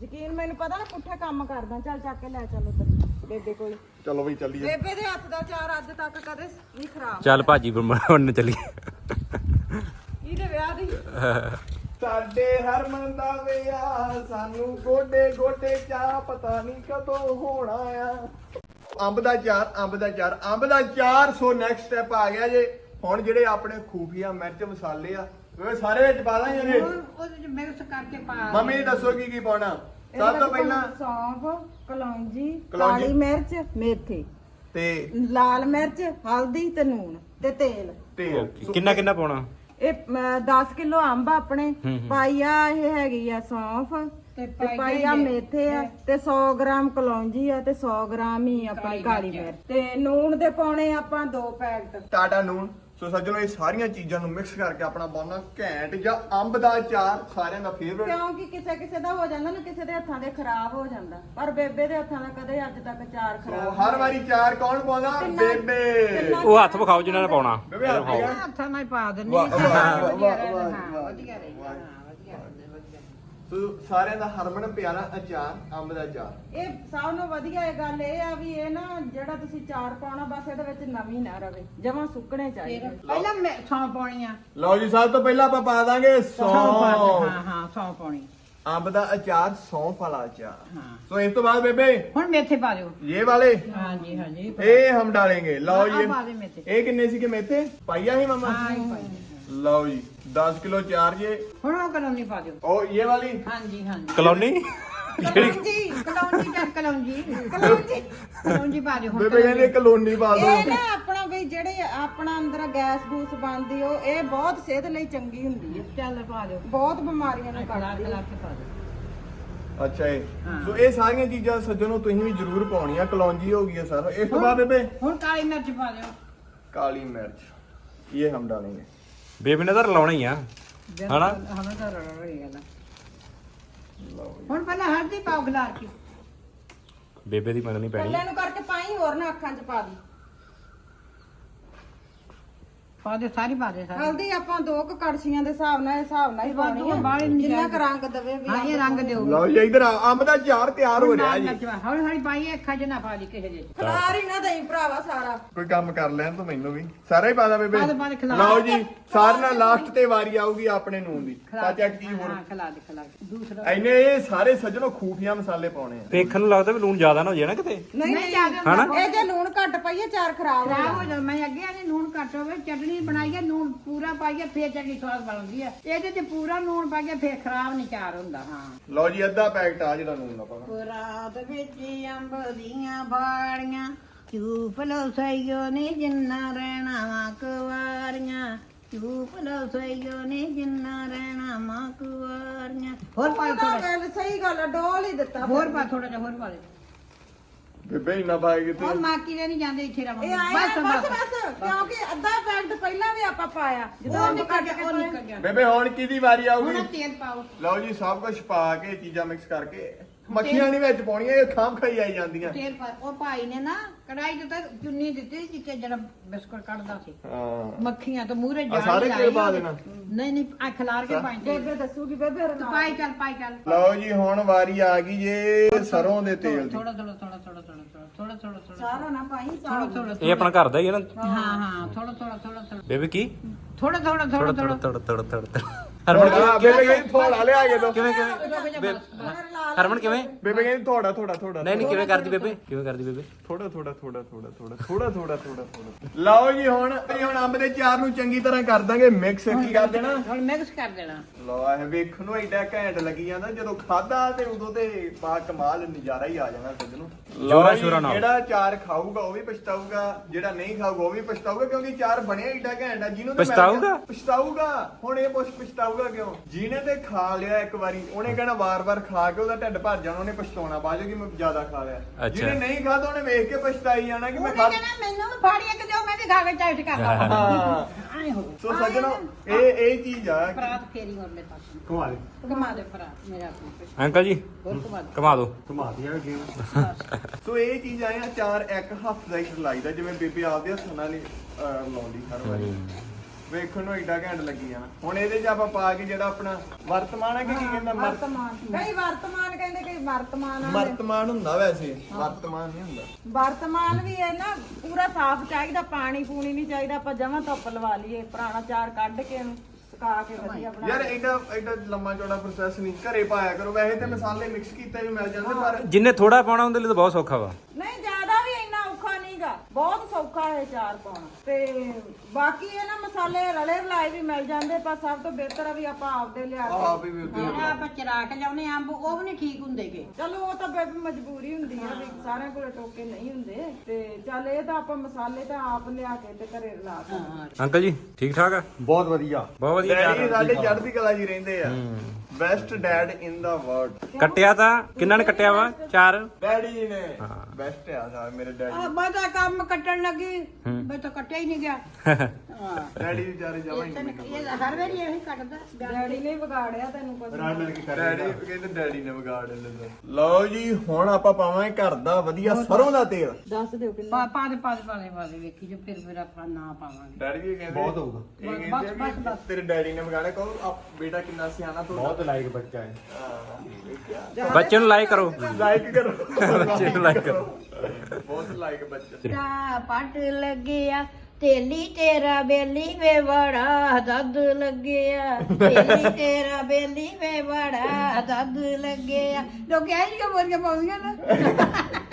ਯਕੀਨ ਮੈਨੂੰ ਪਤਾ ਨਾ ਪੁੱਠਾ ਕੰਮ ਕਰਦਾ। ਚੱਲ ਚੱਕ ਕੇ ਲੈ ਚੱਲ ਉਧਰ ਬੇਬੇ ਕੋਲ। ਚਲੋ ਬਈ ਚੱਲੀਏ। ਬੇਬੇ ਦੇ ਹੱਥ ਦਾ ਚਾਰ ਅੱਜ ਤੱਕ ਕਦੇ ਨਹੀਂ ਖਰਾਬ। ਚੱਲ ਭਾਜੀ ਬਣਾਉਣ ਚੱਲੀਏ। ਇਹਦੇ ਵਿਆਹ ਦੀ। ਸਾਡੇ ਹਰਮਨ ਦਾ ਵਿਆਹ ਸਾਨੂੰ ਗੋਡੇ ਗੋਡੇ ਚਾ ਪਤਾ ਨਹੀਂ ਕਦੋਂ ਹੋਣਾ ਆ। ਅੰਬ ਦਾ ਚਾਰ ਅੰਬ ਦਾ ਚਾਰ ਅੰਬ ਦਾ ਚਾਰ ਸੋ ਨੈਕਸਟ ਸਟੈਪ ਆ ਗਿਆ ਜੇ। ਹੁਣ ਜਿਹੜੇ ਆਪਣੇ ਖੂਫੀਆ ਮਿਰਚ ਮਸਾਲੇ ਆ ਉਹ ਸਾਰੇ ਵਿੱਚ ਪਾ ਦਾਂਗੇ ਨੇ ਉਹਦੇ ਚ ਮਿਕਸ ਕਰਕੇ ਪਾ ਮੰਮੀ ਦੱਸੋ ਕੀ ਕੀ ਪਾਉਣਾ। ਸਭ ਤੋਂ ਪਹਿਲਾਂ ਸੌਂਫ ਕਲੌਂਜੀ ਕਲੌਂਜੀ। ਕਾਲੀ ਮਿਰਚ ਮੇਥੀ। ਤੇ ਲਾਲ ਮਿਰਚ ਹਲਦੀ ਤੇ ਨੂਣ ਤੇ ਤੇਲ। ਤੇਲ। ਕਿੰਨਾ ਕਿੰਨਾ ਪਾਉਣਾ? ਇਹ 10 ਕਿਲੋ ਅੰਬ ਆ ਆਪਣੇ ਪਾਈਆ ਇਹ ਹੈਗੀ ਆ ਸੌਂਫ। ਤੇ ਪਾਈਆ ਮੇਥੇ। ਆ ਤੇ 100 ਗ੍ਰਾਮ ਕਲੌਂਜੀ ਆ ਤੇ 100 ਗ੍ਰਾਮ ਹੀ ਆਪਣੀ ਕਾਲੀ ਮਿਰਚ। ਤੇ ਨੂਣ ਦੇ ਪਾਉਣੇ ਆਪਾਂ ਦੋ ਪੈਕਟ। ਟਾਟਾ ਨੂਨ ਸੋ ਸੱਜਣੋ ਇਹ ਸਾਰੀਆਂ ਚੀਜ਼ਾਂ ਨੂੰ ਮਿਕਸ ਕਰਕੇ ਆਪਣਾ ਬਣਨਾ ਘੈਂਟ ਜਾਂ ਅੰਬ ਦਾ ਅਚਾਰ ਸਾਰਿਆਂ ਦਾ ਫੇਵਰਟ ਕਿਉਂਕਿ ਕਿਸੇ ਕਿਸੇ ਦਾ ਹੋ ਜਾਂਦਾ ਨਾ ਕਿਸੇ ਦੇ ਹੱਥਾਂ ਦੇ ਖਰਾਬ ਹੋ ਜਾਂਦਾ। ਪਰ ਬੇਬੇ ਦੇ ਹੱਥਾਂ ਦਾ ਕਦੇ ਅੱਜ ਤੱਕ ਚਾਰ ਸੋ ਖਰਾਬ ਹਰ ਵਾਰੀ ਚਾਰ ਕੌਣ ਪਾਉਂਦਾ? ਬੇਬੇ। ਉਹ ਹੱਥ ਵਿਖਾਓ ਜਿਨ੍ਹਾਂ ਨੇ ਪਾਉਣਾ। ਬੇਬੇ ਹੱਥ ਹੈਗਾ? ਹੱਥਾਂ ਨਾਲ ਹੀ ਪਾ ਦਿੰਨੀ ਵਾਹ, ਵਾਹ। ਸੋ ਸਾਰਿਆਂ ਦਾ ਹਰਮਨ ਪਿਆਰਾ ਅਚਾਰ ਅੰਬ ਦਾ ਅਚਾਰ ਇਹ ਸਭ ਨੂੰ ਵਧੀਆ ਇਹ ਗੱਲ ਇਹ ਆ ਵੀ ਇਹ ਨਾ ਜਿਹੜਾ ਤੁਸੀਂ ਚਾਰ ਪਾਉਣਾ ਬਸ ਇਹਦੇ ਵਿੱਚ ਨਵੀਂ ਨਾ ਰਵੇ ਜਮਾਂ ਸੁੱਕਣੇ ਚਾਹੀਦੇ। ਪਹਿਲਾਂ ਮੈਂ ਸੌਂ ਪਾਉਣੀ ਆ। ਲਓ ਜੀ ਸਭ ਤੋਂ ਪਹਿਲਾਂ ਆਪਾਂ ਪਾ ਦਾਂਗੇ ਸੌਂ ਸੌਂਫ ਹਾਂ ਹਾਂ ਸੌਂ ਪਾਉਣੀ। ਅੰਬ ਦਾ ਅਚਾਰ ਸੌਂਫ ਵਾਲਾ ਅਚਾਰ। ਹਾਂ। ਸੋ ਇਸ ਤੋਂ ਬਾਅਦ ਬੇਬੇ ਹੁਣ ਮੇਥੇ ਪਾ ਦਿਓ। ਇਹ ਵਾਲੇ ਹਾਂਜੀ ਹਾਂਜੀ ਇਹ ਹਮ ਡਾलेंगे ਲਓ ਜੀ ਇਹ ਕਿੰਨੇ ਸੀਗੇ ਮੇਥੇ? ਪਾਈਆ ਹੀ ਮਮਾ? ਹਾਂ ਹੀ ਪਾਈ। ਲਓ ਜੀ 10 ਕਿਲੋ ਚਾਰ ਜੇ। ਹੁਣ ਉਹ ਕਲੌਂਜੀ ਪਾ ਦਿਓ। ਉਹ ਇਹ ਵਾਲੀ? ਹਾਂਜੀ ਹਾਂਜੀ। ਕਲੋਨੀ? ਕਲੌਂਜੀ ਕਲੌਂਜੀ ਜਾਂ ਕਲੌਂਜੀ ਕਲੌਂਜੀ ਕਲੌਂਜੀ ਪਾ ਦਿਓ ਹੁਣ ਬੇਬੇ ਕਹਿੰਦੇ ਕਲੋਨੀ ਪਾ ਦੋ ਇਹ ਨਾ ਆਪਣਾ ਵੀ ਜਿਹੜੇ ਆਪਣਾ ਅੰਦਰ ਗੈਸ ਗੂਸ ਬਣਦੀ ਉਹ ਇਹ ਬਹੁਤ ਸਿਹਤ ਲਈ ਚੰਗੀ ਹੁੰਦੀ ਹੈ ਚੱਲ ਪਾ ਦਿਓ। ਬਹੁਤ ਬਿਮਾਰੀਆਂ ਨੂੰ ਖਲਾ ਹੈ ਕੇ ਪਾ ਦਿਓ। ਅੱਛਾ ਇਹ। ਸੋ ਇਹ ਸਾਰੀਆਂ ਚੀਜ਼ਾਂ ਸੱਜਣੋ ਤੁਸੀਂ ਵੀ ਜ਼ਰੂਰ ਪਾਉਣੀਆਂ ਕਲੌਂਜੀ ਹੋ ਗਈ ਹੈ ਸਰ। ਇਸ ਤੋਂ ਬਾਅਦ ਬੇਬੇ? ਹੁਣ ਕਾਲੀ ਮਿਰਚ ਪਾ ਦਿਓ। ਕਾਲੀ ਮਿਰਚ। ਇਹ ਹਮ ਡਾलेंगे ਬੇਬੀ ਨੇ ਤਾਂ ਲਾਉਣਾ ਹੀ ਆ। ਹਨਾ? ਹਣਾ ਤਾਂ ਰੜ ਰਹੀ ਪਹਿਲਾਂ ਹਲਦੀ ਪਾਓ ਗਲਾਰ ਕੀ। ਬੇਬੇ ਦੀ ਮੰਨਣੀ ਪੈਣੀ। ਕੱਲੇ ਨੂੰ ਕਰਕੇ ਪਾਈ ਹੋਰ ਨਾ ਅੱਖਾਂ 'ਚ ਪਾ ਦੀ। ਪਾ ਸਾਰੀ ਪਾ ਸਾਰੀ। ਹਲਦੀ ਆਪਾਂ ਦੋ ਕੁ ਕੜਛੀਆਂ ਦੇ ਹਿਸਾਬ ਨਾਲ ਹਿਸਾਬ ਨਾਲ ਹੀ ਪਾਉਣੀ ਵਾਧੂ ਬਾਹਲੀ ਨਹੀਂ ਜਿੰਨਾ ਕੁ ਰੰਗ ਦਵੇ ਵੀ ਹਾਂ ਇਹ ਰੰਗ ਦਿਓ। ਲਓ ਜੀ ਇਧਰ ਅੰਬ ਦਾ ਚਾਰ ਤਿਆਰ ਹੋ ਰਿਹਾ ਜੀ। ਹੌਲੀ ਹੌਲੀ ਪਾਈਏ ਅੱਖਾਂ 'ਚ ਨਾ ਪਾ ਦੀ ਕਿਸੇ ਦੇ। ਖਲਾਰ ਹੀ ਨਾ ਦੇਈ ਭਰਾਵਾ ਸਾਰਾ। ਕੋਈ ਕੰਮ ਕਰ ਲੈਣ ਤੂੰ ਮੈਨੂੰ ਵੀ। ਸਾਰਾ ਹੀ ਬੇਬੇ। ਪਾ ਦੇ, ਖਿਲਾ। ਲਓ ਜੀ ਸਾਰਿਆਂ ਨਾਲ ਲਾਸਟ ਤੇ ਵਾਰੀ ਆਊਗੀ ਆਪਣੇ ਨੂਨ ਦੀ। ਤਾਂ ਚੱਕ ਕੀ ਹੋਰ? ਹਾਂ ਖਲਾ ਦੇ ਖਲਾ ਦੂਸਰਾ। ਐਨੇ ਇਹ ਸਾਰੇ ਸੱਜਣੋ ਖੂਫੀਆ ਮਸਾਲੇ ਪਾਉਣੇ ਆ। ਵੇਖਣ ਨੂੰ ਲੱਗਦਾ ਵੀ ਲੂਣ ਜ਼ਿਆਦਾ ਨਾ ਹੋ ਜਾਏ ਨਾ ਕਿਤੇ। ਨਹੀਂ ਨਹੀਂ? ਇਹ ਜੇ ਲੂਣ ਘੱਟ ਪਾਈਏ ਚਾਰ ਖਰਾਬ ਹੋ ਜਾਂਦਾ ਮੈਂ ਅੱਗੇ ਆਨੇ ਨੂਣ ਘੱਟ ਹੋਵੇ ਚਟਣੀ ਬਣਾਈਏ ਨੂਣ ਪੂਰਾ ਪਾਈਏ ਫੇਰ ਚਟਣੀ ਸਵਾਦ ਬਣਦੀ ਹੈ ਇਹਦੇ 'ਚ ਪੂਰਾ ਨੂਣ ਪਾਈਏ ਫੇਰ ਖਰਾਬ ਨਹੀਂ ਚਾਰ ਹੁੰਦਾ ਹਾਂ। ਲਓ ਜੀ ਅੱਧਾ ਪੈਕਟ ਆ ਜਿਹੜਾ ਨੂਨ ਦਾ ਪਾਣਾ ਰਾਤ ਵਿੱਚ ਅੰਬ ਦੀਆਂ ਬਾੜੀਆਂ ਚੂਪ ਲੋ ਸਈਓ ਨੇ ਜਿੰਨਾ ਰਹਿਣਾ ਵਾ ਕੁਵਾਰੀਆਂ। ਚੂਪ ਲੋ ਸਈਓ ਨੇ ਜਿੰਨਾ ਰਹਿਣਾ ਵਾ ਕੁਵਾਰੀਆਂ। ਹੋਰ ਪਾ ਥੋੜਾ ਗੱਲ ਸਹੀ ਗੱਲ ਆ, ਡੋਲ ਹੀ ਦਿੱਤਾ। ਹੋਰ ਪਾ ਥੋੜਾ ਜਿਹਾ ਹੋਰ ਪਾ ਦੇ। ਬੇਬੇ ਇੰਨਾ ਪਾਏ ਕਿਤੇ ਹੋਰ ਮਾਕੀ ਦੇ ਨਹੀਂ ਜਾਂਦੇ ਇੱਥੇ ਇਹ ਰਵਾਂਗੇ ਆਇਆ ਬਸ ਬਸ ਕਿਉਂਕਿ ਅੱਧਾ ਪੈਕਟ ਪਹਿਲਾਂ ਵੀ ਆਪਾਂ ਪਾਇਆ। ਜਦੋਂ ਉਹ ਅੰਬ ਨਿਕਲ ਕੱਟ ਗਿਆ ਉਹ ਕੇ ਨਿਕਲ ਗਿਆ ਬੇਬੇ ਹੁਣ ਕਿਹਦੀ ਵਾਰੀ ਆਊਗੀ? ਹੁਣ ਤੇਲ ਪਾਓ। ਲਓ ਜੀ ਸਭ ਕੁਝ ਪਾ ਕੇ ਚੀਜ਼ਾਂ ਮਿਕਸ ਕਰਕੇ। ਮੱਖੀਆਂ ਨਹੀਂ ਵਿੱਚ ਪਾਉਣੀਆਂ ਇਹ ਖਾਮ ਖਾਈ ਆਈ ਜਾਂਦੀਆਂ। ਤੇਲ ਪਾ ਉਹ ਭਾਈ ਨੇ ਨਾ ਕੜਾਈ ਤੇ ਤਾਂ ਚੁੰਨੀ ਦਿੱਤੀ ਸੀ ਕਿ ਜਿਹੜਾ ਬਿਸਕੁਟ ਕੱਢਦਾ ਸੀ। ਹਾਂ। ਮੱਖੀਆਂ ਤੋਂ ਮੂਹਰੇ ਆ ਜਾਣ ਸਾਰੇ ਤੇਲ ਪਾ ਦੇਣਾ। ਨਹੀਂ ਨਹੀਂ ਆ ਖਿਲਾਰ ਕੇ ਪਾਈ ਤੇ ਬੇਬੇ ਦੱਸੂਗੀ ਬੇਬੇ ਤੂੰ ਪਾਈ ਚੱਲ ਪਾਈ ਚੱਲ। ਲਓ ਜੀ ਹੁਣ ਵਾਰੀ ਆ ਗਈ ਜੇ ਸਰੋਂ ਦੇ ਤੇਲ ਦੀ। ਥੋੜਾ ਥੋੜਾ ਥੋੜਾ ਥੋੜਾ ਥੋੜਾ ਥੋੜਾ ਥੋੜਾ ਥੋੜਾ ਸਾਰਾ ਨਾ ਪਾਈ ਥੋੜਾ ਸਾਰਾ ਥੋੜਾ ਇਹ ਆਪਣਾ ਘਰ ਦਾ ਹੀ ਹੈ ਨਾ ਹਾਂ ਹਾਂ ਥੋੜਾ ਥੋੜਾ ਥੋੜਾ ਥੋੜਾ ਬੇਬੀ ਕੀ ਥੋੜਾ ਥੋੜਾ ਥੋੜਾ ਥੋੜਾ ਥੋੜਾ ਥੋੜਾ ਹਰਮਨ ਹਾਂ, ਬੇਬੇ ਕਹਿੰਦੀ ਥੋੜਾ ਲਿਆ ਕੇ ਦੋ। ਕਿਵੇਂ ਕਿਵੇਂ ਬੇ- ਹਰਮਨ ਕਿਵੇਂ? ਬੇਬੇ ਕਹਿੰਦੀ ਥੋੜਾ ਥੋੜਾ ਥੋੜਾ ਨਹੀਂ ਨਹੀਂ ਕਿਵੇਂ ਕਰਦੀ ਬੇਬੇ? ਕਿਵੇਂ ਕਰਦੀ ਬੇਬੇ? ਥੋੜਾ ਥੋੜਾ ਥੋੜਾ ਥੋੜਾ ਥੋੜਾ ਥੋੜਾ ਥੋੜਾ ਥੋੜਾ ਥੋੜਾ। ਲਓ ਜੀ ਹੁਣ ਤੇ ਹੁਣ ਅੰਬ ਦੇ ਚਾਰ ਨੂੰ ਚੰਗੀ ਤਰ੍ਹਾਂ ਕਰ ਦਾਂਗੇ ਮਿਕਸ ਕੀ ਕਰ ਦੇਣਾ? ਹੁਣ ਮਿਕਸ ਕਰ ਦੇਣਾ। ਲਓ ਇਹ ਵੇਖਣ ਨੂੰ ਐਡਾ ਘੈਂਟ ਲੱਗੀ ਜਾਂਦਾ ਜਦੋਂ ਖਾਦਾ ਤੇ ਉਦੋਂ ਤੇ ਬਾ ਕਮਾਲ ਨਜ਼ਾਰਾ ਹੀ ਆ ਜਾਣਾ ਸਿੱਧ ਨੂੰ। ਜ਼ੋਰਾਂ ਸ਼ੋਰਾਂ ਨਾਲ। ਜਿਹੜਾ ਚਾਰ ਖਾਊਗਾ ਉਹ ਵੀ ਪਛਤਾਊਗਾ ਜਿਹੜਾ ਨਹੀਂ ਖਾਊਗਾ ਉਹ ਵੀ ਪਛਤਾਊਗਾ ਕਿਉਂਕਿ ਚਾਰ ਬਣਿਆ ਐਡਾ ਘੈਂਟ ਆ ਜਿਹਨੂੰ ਤੇ ਮੈਂ ਪਛਤਾਊਗਾ? ਪਛਤਾਊਗਾ। ਹੁਣ ਇਹ ਪੁੱਛ ਪਛਤਾਊਗਾ ਕਿਉਂ? ਜਿਹਨੇ ਤੇ ਖਾ ਲਿਆ ਇੱਕ ਵਾਰੀ ਉਹਨੇ ਕਹਿਣਾ ਵਾਰ-ਵਾਰ ਖਾ ਕੇ ਉਹਦਾ ਢਿੱਡ ਭਰ ਜਾਣਾ ਉਹਨੇ ਪਛਤਾਉਣਾ ਬਾਅਦ ਕਿ ਮੈਂ ਜ਼ਿਆਦਾ ਖਾ ਲਿਆ। ਅੱਛਾ। ਜਿਹਨੇ ਨਹੀਂ ਖਾਦਾ ਉਹਨੇ ਵੇਖ ਕੇ ਪਛਤਾਈ ਜਾਣਾ ਕਿ ਮੈਂ ਉਹਨੇ ਖਾ ਕਹਿਣਾ ਮੈਨੂੰ ਵੀ ਫਾੜੀਆਂ ਕਿ ਦਿਓ ਮੈਂ ਵੀ ਖਾ ਕੇ ਕਰਦਾ ਹਾਂ। ਆਏ ਹੋ ਸੋ ਸੱਜਣੋ ਇਹ ਇਹ ਚੀਜ਼ ਆ ਕਿ- ਪਰਾਤ ਫੇਰੀ ਹੋਰਲੇ ਪਾਸੇ। ਘੁਮਾ ਦੇ। ਘੁਮਾ ਦੇ ਪਰਾਤ ਮੇਰਾ ਆਪਣਾ। ਅੰਕਲ ਜੀ ਹੋਰ ਘੁਮਾ ਦੇ। ਘੁਮਾ ਦਿਓ ਘੁਮਾ ਦਿਆ ਗੇਮ ਸੋ ਇਹ ਚੀਜ਼ ਆਏ ਆ ਚਾਰ ਇੱਕ ਹੱਥ ਦਾ ਹੀ ਲਾਈਦਾ ਜਿਵੇਂ ਬੇਬੀ ਆਪਦੇ ਹੱਥਾਂ ਨਾਲ ਹੀ ਅਹ, ਲਾਉਂਦੀ ਹਰ ਵਾਰੀ। ਵੇਖਣ ਨੂੰ ਏਡਾ ਘੈਂਟ ਲੱਗੀ ਜਾਣਾ। ਹੁਣ ਇਹਦੇ 'ਚ ਆਪਾਂ ਪਾ ਕੇ ਜਿਹੜਾ ਆਪਣਾ ਵਰਤਮਾਨ ਹੈ ਕਿ ਕੀ ਕਹਿੰਦਾ ਮਰ- ਵਰਤਮਾਨ ਕਈ ਵਰਤਮਾਨ ਕਹਿੰਦੇ ਕਈ ਵਰਤਮਾਨ ਆਲੇ ਵਰਤਮਾਨ ਹੁੰਦਾ ਵੈਸੇ। ਵਰਤਮਾਨ ਨਹੀਂ ਹੁੰਦਾ। ਵਰਤਮਾਨ ਵੀ ਹੈ ਨਾ ਪੂਰਾ ਸਾਫ਼ ਚਾਹੀਦਾ ਪਾਣੀ ਪੂਣੀ ਨਹੀਂ ਚਾਹੀਦਾ ਆਪਾਂ ਜਮਾਂ ਧੁੱਪ ਲਵਾ ਲਈਏ ਪੁਰਾਣਾ ਚਾਰ ਕੱਢ ਕੇ ਉਹਨੂੰ ਸੁਕਾ ਕੇ ਵਧੀਆ ਬਣਾ ਯਾਰ ਐਡਾ ਐਡਾ ਲੰਮਾ ਚੌੜਾ ਪ੍ਰੋਸੈਸ ਨਹੀਂ ਘਰੇ ਪਾਇਆ ਕਰੋ। ਵੈਸੇ ਤੇ ਮਸਾਲੇ ਮਿਕਸ ਕੀਤੇ ਵੀ ਮਿਲ ਜਾਂਦੇ ਪਰ ਜਿੰਨੇ ਥੋੜਾ ਪਾਉਣਾ ਉਹਦੇ ਲਈ ਤਾਂ ਬਹੁਤ ਸੌਖਾ ਵਾ। ਨਹੀਂ ਨਹੀਂਗਾ ਹੈ ਚਾਰ ਪਾਉਣਾ। ਤੇ ਬਾਕੀ ਇਹ ਨਾ ਮਸਾਲੇ ਰਲੇ ਰਲਾਏ ਵੀ ਮਿਲ ਜਾਂਦੇ ਪਰ ਸਭ ਤੋਂ ਬਿਹਤਰ ਆ ਵੀ ਆਪਾਂ ਆਪਦੇ ਲਿਆ ਕੇ ਆਪ ਹੀ ਵੀ ਉੱਤੇ ਜਿਹੜਾ ਆਪਾਂ ਚਰਾ ਕੇ ਲਿਆਉਨੇ ਅੰਬ ਉਹ ਵੀ ਨਹੀਂ ਠੀਕ ਹੁੰਦੇਗੇ। ਚਲੋ ਉਹ ਤਾਂ ਬੇਬੀ ਮਜਬੂਰੀ ਹੁੰਦੀ ਆ ਵੀ ਸਾਰਿਆਂ ਕੋਲੇ ਟੋਕੇ ਨਹੀਂ ਹੁੰਦੇ। ਤੇ ਚੱਲ ਇਹ ਤਾਂ ਆਪਾਂ ਮਸਾਲੇ ਤਾਂ ਆਪ ਲਿਆ ਕੇ ਤੇ ਘਰੇ ਰਲਾ ਕੇ। ਅੰਕਲ ਜੀ ਠੀਕ ਠਾਕ ਆ? ਬਹੁਤ ਵਧੀਆ। ਬਹੁਤ ਵਧੀਆ ਡੈਡੀ ਸਾਡੇ ਚੜ੍ਹਦੀ ਕਲਾ ਜੀ ਰਹਿੰਦੇ ਆ। Best dad in the world. ਕੱਟਿਆ ਤਾਂ? ਕਿੰਨਾ ਨੇ ਕੱਟਿਆ ਵਾ? ਚਾਰ? ਡੈਡੀ ਨੇ। ਬੈਸਟ ਆ ਸਾਹਿਬ ਮੇਰੇ ਡੈਡੀ ਆ ਮੈਂ ਤਾਂ ਕੰਮ ਕੱਟਣ ਲੱਗੀ। ਮੈਂ ਤਾਂ ਕੱਟਿਆ ਹੀ ਨਹੀਂ ਗਿਆ। ਹਾਂ ਡੈਡੀ ਵਿਚਾਰੇ ਜਮਾ ਹੀ ਇਹ ਤਾਂ ਨਹੀਂ ਇਹ ਹਰ ਵਾਰੀ ਇਹੀ ਕੱਟਦਾ। ਡੈਡੀ ਨੇ ਵਿਗਾੜਿਆ ਤੈਨੂੰ ਪਤਾ ਰਲ ਮਿਲ ਕੇ ਕਰ ਡੈਡੀ ਕਹਿੰਦੇ ਡੈਡੀ ਨੇ ਵਿਗਾੜ ਲਿਆ ਲਓ ਜੀ ਹੁਣ ਆਪਾਂ ਪਾਵਾਂਗੇ ਘਰ ਦਾ ਵਧੀਆ ਸਰੋਂ ਦਾ ਤੇਲ। ਦੱਸ ਦਿਓ ਕਿੰਨਾ। ਪਾ ਪਾ ਦੇ ਪਾ ਦੇ ਪਾ ਦੇ ਪਾ ਦੇ। ਵੇਖੀ ਜੋ ਫਿਰ ਫਿਰ ਆਪਾਂ ਨਾ ਪਾਵਾਂਗੇ। ਡੈਡੀ ਵੀ ਕਹਿੰਦੇ ਬਹੁਤ ਹੋਊਗਾ। ਇਹ ਕਹਿੰਦੇ ਬਸ, ਵੀ ਬਸ। ਤੇਰੇ ਡੈਡੀ ਨੇ ਵਿਗਾੜਿਆ ਕਹੋ ਬੇਟਾ ਕਿੰਨਾ ਸਿਆਣਾ ਤੁਹਾਡਾ ਬਹੁਤ ਲਾਇਕ ਬੱਚਾ ਹੈ। ਹਾਂ, ਬੱਚੇ ਨੂੰ ਲਾਈਕ ਕਰੋ। ਲਾਈਕ ਕਰੋ। ਬੱਚੇ ਨੂੰ like ਕਰੋ। ਬਹੁਤ ਲਾਈਕ ਬੱਚਾ। ਤਾ ਪੱਟ ਲੱਗਿਆ ਤੇਲੀ ਤੇਰਾ ਬੇਲੀ ਵੇ ਬੜਾ ਦੱਦ ਲੱਗਿਆ। ਤੇਲੀ ਤੇਰਾ ਬੇਲੀ ਵੇ ਬੜਾ ਦੱਦ ਲੱਗਿਆ। ਲੋਕ ਐਂ ਜਿਹਾ ਬੋਲੀਆਂ ਪਾਉਂਦੀਆਂ ਨਾ।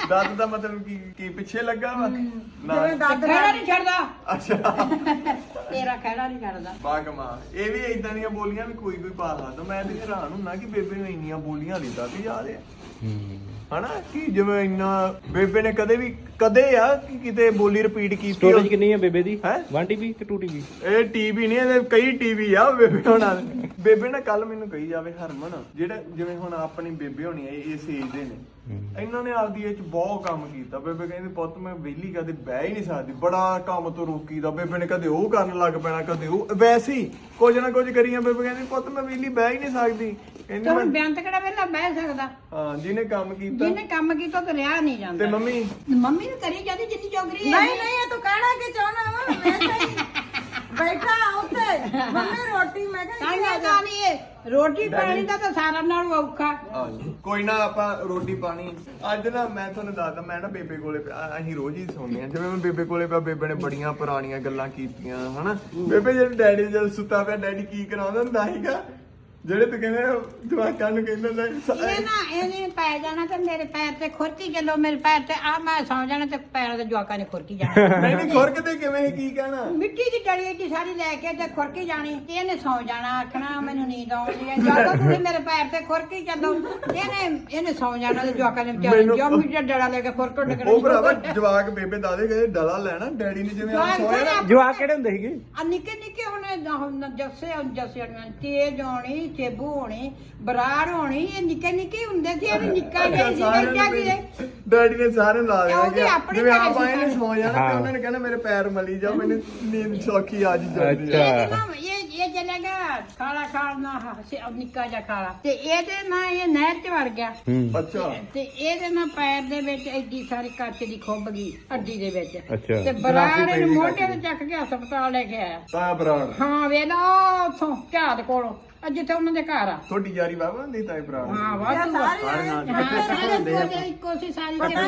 ਦੱਦ ਦਾ ਮਤਲਬ ਕੀ ਕੀ ਪਿੱਛੇ ਲੱਗਾ ਵਾ? ਨਾ। ਜਿਵੇਂ ਦੱਦ ਖੜਾ ਨਹੀਂ ਛੱਡਦਾ। ਅੱਛਾ। ਤੇਰਾ ਖੜਾ ਨਹੀਂ ਛੱਡਦਾ। ਬਾਗਮਾ ਇਹ ਵੀ ਇਦਾਂ ਦੀਆਂ ਬੋਲੀਆਂ ਵੀ ਕੋਈ ਕੋਈ ਪਾ ਸਕਦਾ। ਮੈਂ ਤੇ ਹੈਰਾਨ ਹੁੰਨਾ ਕਿ ਬੇਬੇ ਨੂੰ ਇੰਨੀਆਂ ਬੋਲੀਆਂ ਨਹੀਂ ਦੱਸਦੀ ਜਾ ਰਿਹਾ ਹਨਾ? ਕਿ ਜਿਵੇਂ ਇੰਨਾ ਬੇਬੇ ਨੇ ਕਦੇ ਵੀ ਕਦੇ ਆ ਕਿ ਕਿਤੇ ਬੋਲੀ ਰਿਪੀਟ ਕੀਤੀ ਸਟੋਰੇਜ ਹੋਵੇ। ਕਿੰਨੀ ਹੈ ਬੇਬੇ ਦੀ? ਹੈਂ? 1 ਟੀਬੀ ਕਿ 2 ਟੀਬੀ ਇਹ ਟੀਵੀ ਨਹੀਂ ਇਹਦੇ ਕਈ ਟੀਵੀ ਆ ਬੇਬੇ ਹੋਣਾ ਦੇ। ਬੇਬੇ ਨੇ ਕੱਲ ਮੈਨੂੰ ਕਹੀ ਜਾਵੇ ਹਰਮਨ ਜਿਹੜੇ ਜਿਵੇਂ ਹੁਣ ਆਪਣੀ ਬੇਬੇ ਹੋਣੀ ਆ ਇਹ ਇਸ ਏਜ ਦੇ ਨੇ। ਇਹਨਾਂ ਨੇ ਆਪਦੀ ਇਹ ਚ ਬਹੁਤ ਕੰਮ ਕੀਤਾ। ਬੇਬੇ ਕਹਿੰਦੀ ਪੁੱਤ ਮੈਂ ਵਿਹਲੀ ਕਦੇ ਬਹਿ ਹੀ ਨਹੀਂ ਸਕਦੀ। ਬੜਾ ਕੰਮ ਤੋਂ ਰੋਕੀਦਾ। ਬੇਬੇ ਨੇ ਕਦੇ ਉਹ ਕਰਨ ਲੱਗ ਪੈਣਾ ਕਦੇ ਉਹ ਵੈਸੇ ਹੀ ਕੁਝ ਨਾ ਕੁਝ ਕਰੀਆਂ। ਬੇਬੇ ਕਹਿੰਦੀ ਪੁੱਤ ਮੈਂ ਵਿਹਲੀ ਬਹਿ ਹੀ ਨਹੀਂ ਸਕਦੀ। ਕਹਿੰਦੀ ਤੇ ਹੁਣ ਮੈਂ ਬਿਆਨ ਤੇ ਕਿਹੜਾ ਵੇਲਾ ਬਹਿ ਸਕਦਾ? ਹਾਂ ਜਿਹਨੇ ਕੰਮ ਕੀਤਾ। ਜਿਹਨੇ ਕੰਮ ਕੀਤਾ ਤਾਂ ਰਿਹਾ ਨਹੀਂ ਤੇ ਜਾਂਦਾ ਮੰਮੀ? ਮੰਮੀ ਨੇ ਕਰੀ ਜਾਂਦੀ ਜਿੰਨੀ ਚੌਗਰੀ ਹੈ। ਨਹੀਂ ਨਹੀਂ ਇਹ ਤੂੰ ਕਹਿਣਾ ਕਿ ਚਾਹਣਾ ਵਾ? ਮੈਂ ਸਹੀ ਬੈਠਾ ਉੱਥੇ। ਮੰਮੀ ਰੋਟੀ ਮੈਂ ਕਿਹਾ ਇੱਥੇ ਆ ਜਾ। ਇਹ ਰੋਟੀ ਪਾਣੀ ਦਾ ਤਾਂ ਸਾਰਾ ਨਾਲ ਔਖਾ। ਹਾਂਜੀ। ਕੋਈ ਨਾ ਆਪਾਂ ਰੋਟੀ ਪਾਣੀ। ਅੱਜ ਨਾ ਮੈਂ ਤੁਹਾਨੂੰ ਦੱਸਦਾ ਮੈਂ ਨਾ ਬੇਬੇ ਕੋਲੇ ਪਿਆ- ਅਸੀਂ ਰੋਜ਼ ਹੀ ਸੌਂਦੇ ਆ ਜਿਵੇਂ ਮੈਂ ਬੇਬੇ ਕੋਲੇ ਪਿਆ ਬੇਬੇ ਨੇ ਬੜੀਆਂ ਪੁਰਾਣੀਆਂ ਗੱਲਾਂ ਕੀਤੀਆਂ ਹਨਾ? ਬੇਬੇ ਜਿਹੜੇ ਡੈਡੀ ਜਦ ਸੁੱਤਾ ਪਿਆ ਡੈਡੀ ਕੀ ਕਰਾਉਂਦਾ ਹੁੰਦਾ ਸੀਗਾ? ਜਿਹੜੇ ਤੂੰ ਕਹਿੰਦੇ ਜਵਾਕਾਂ ਨੂੰ ਕਹਿੰਦਾ ਹੁੰਦਾ ਸੀ, ਇਹ ਨਾ ਇਹਨੇ ਪੈ ਜਾਣਾ ਤੇ ਮੇਰੇ ਪੈਰ ਤੇ ਖੁਰਕੀ ਚੱਲੋ ਮੇਰੇ ਪੈਰ ਤੇ ਆ ਮੈਂ ਸੌ ਜਾਣਾ ਤੇ ਪੈਰਾਂ ਦੇ ਜਵਾਕਾਂ ਨੇ ਖੁਰਕੀ ਜਾਣਾ। ਨਹੀਂ ਨਹੀਂ ਖੁਰਕਦੇ ਕਿਵੇਂ ਕੀ ਕਹਿਣਾ? ਮਿੱਟੀ ਦੀ ਡਲੀ ਏਡੀ ਸਾਰੀ ਲੈ ਕੇ ਤੇ ਖੁਰਕੀ ਜਾਣੀ। ਤੇ ਇਹਨੇ ਸੌ ਜਾਣਾ ਆਖਣਾ ਮੈਨੂੰ ਨੀਂਦ ਆਉਂਦੀ ਹੈ। ਜਦੋਂ ਤੁਸੀਂ ਮੇਰੇ ਪੈਰ ਤੇ ਖੁਰਕੀ ਚੱਲੋ ਇਹਨੇ ਇਹਨੇ ਸੌ ਜਾਣਾ ਤੇ ਜਵਾਕਾਂ ਨੇ ਵਿਚਾਰੇ ਮੈਨੂੰ- ਜੋ ਮਿੱਟੀ ਦਾ ਡੜਾ ਲੈ ਕੇ ਖੁਰਕਣ ਲੱਗਣਾ ਉਹ ਭਰਾਵਾ ਜਵਾਕ ਬੇਬੇ ਦਾਦੇ ਕਹਿੰਦੇ ਡਲਾ ਲੈਣਾ ਡੈਡੀ ਨੇ ਜਿਵੇਂ ਆ ਸੋਇਆ ਨਾ ਜਵਾਕ ਕਿਹੜੇ ਹੁੰਦੇ ਸੀਗੇ? ਆ ਨਿੱਕੇ ਨਿੱਕੇ ਹੁਣ ਜੱਸੇ ਜੱਸੇ ਤੇਜ ਆਉਣੀ ਚੇਬੂ ਹੋਣੀ ਬਰਾੜ ਹੋਣੀ ਇਹ ਨਿੱਕੇ ਨਿੱਕੇ ਹੁੰਦੇ ਸੀ ਇਹ ਵੀ ਨਿੱਕਾ ਜਿਹਾ ਸੀ ਨੂੰ ਇਹ। ਵੀ- ਡੈਡੀ ਨੇ ਸਾਰਿਆਂ ਨੂੰ ਲਾ ਦੇਣਾ ਕਿ ਆਪਣੀ ਜਿਵੇਂ ਘਰੇ ਆਪ ਆਏ ਨੇ ਸੀ ਜਾਣਾ ਤੇ। ਉਹਨਾਂ ਨੇ ਕਹਿਣਾ ਮੇਰੇ ਪੈਰ ਮਲੀ ਜਾ ਮੈਨੂੰ ਨੀਂਦ ਸੌਖੀ ਆ ਜੀ ਜਾਂਦੀ ਹੈ ਇਹਦੇ ਨਾਲ ਇਹ ਇਹ ਚਲੇਗਾ ਖਾਲਾ ਖਾਣਾ ਨਿੱਕਾ ਜਿਹਾ ਖਾਲਾ। ਤੇ ਇਹਦੇ ਨਾਲ ਇਹ ਨਹਿਰ ਚ ਵੜ ਗਿਆ। ਅੱਛਾ। ਤੇ ਇਹਦੇ ਨਾਲ ਪੈਰ ਦੇ ਵਿੱਚ ਐਡੀ ਸਾਰੀ ਕੱਚ ਦੀ ਖੁੱਬ ਗਈ ਅੱਡੀ ਦੇ ਵਿੱਚ। ਅੱਛਾ। ਤੇ ਬਰਾੜ ਇਹਨੂੰ ਮੋਢੇ ਤੇ ਚੱਕ ਕੇ ਹਸਪਤਾਲ ਲੈ ਕੇ ਆਇਆ। ਤਾਂ ਬਰਾੜ। ਹਾਂ ਵੇਲਾ ਉਥੋਂ ਝਾੜ ਕੋਲੋਂ। ਅੱਜ ਜਿੱਥੇ ਉਹਨਾਂ ਦੇ ਘਰ ਆ। ਤੁਹਾਡੀ ਯਾਰੀ ਬਾਬਾ ਨਹੀਂ ਤਾਂ ਇਹ ਬਰਾੜ ਹਾਂ ਵਾਧੂ ਆ। ਹਾਂ ਸਾਰੇ ਕੋਲ ਇੱਕੋ ਸੀ ਸਾਰੀ ਚਿਰਾਂ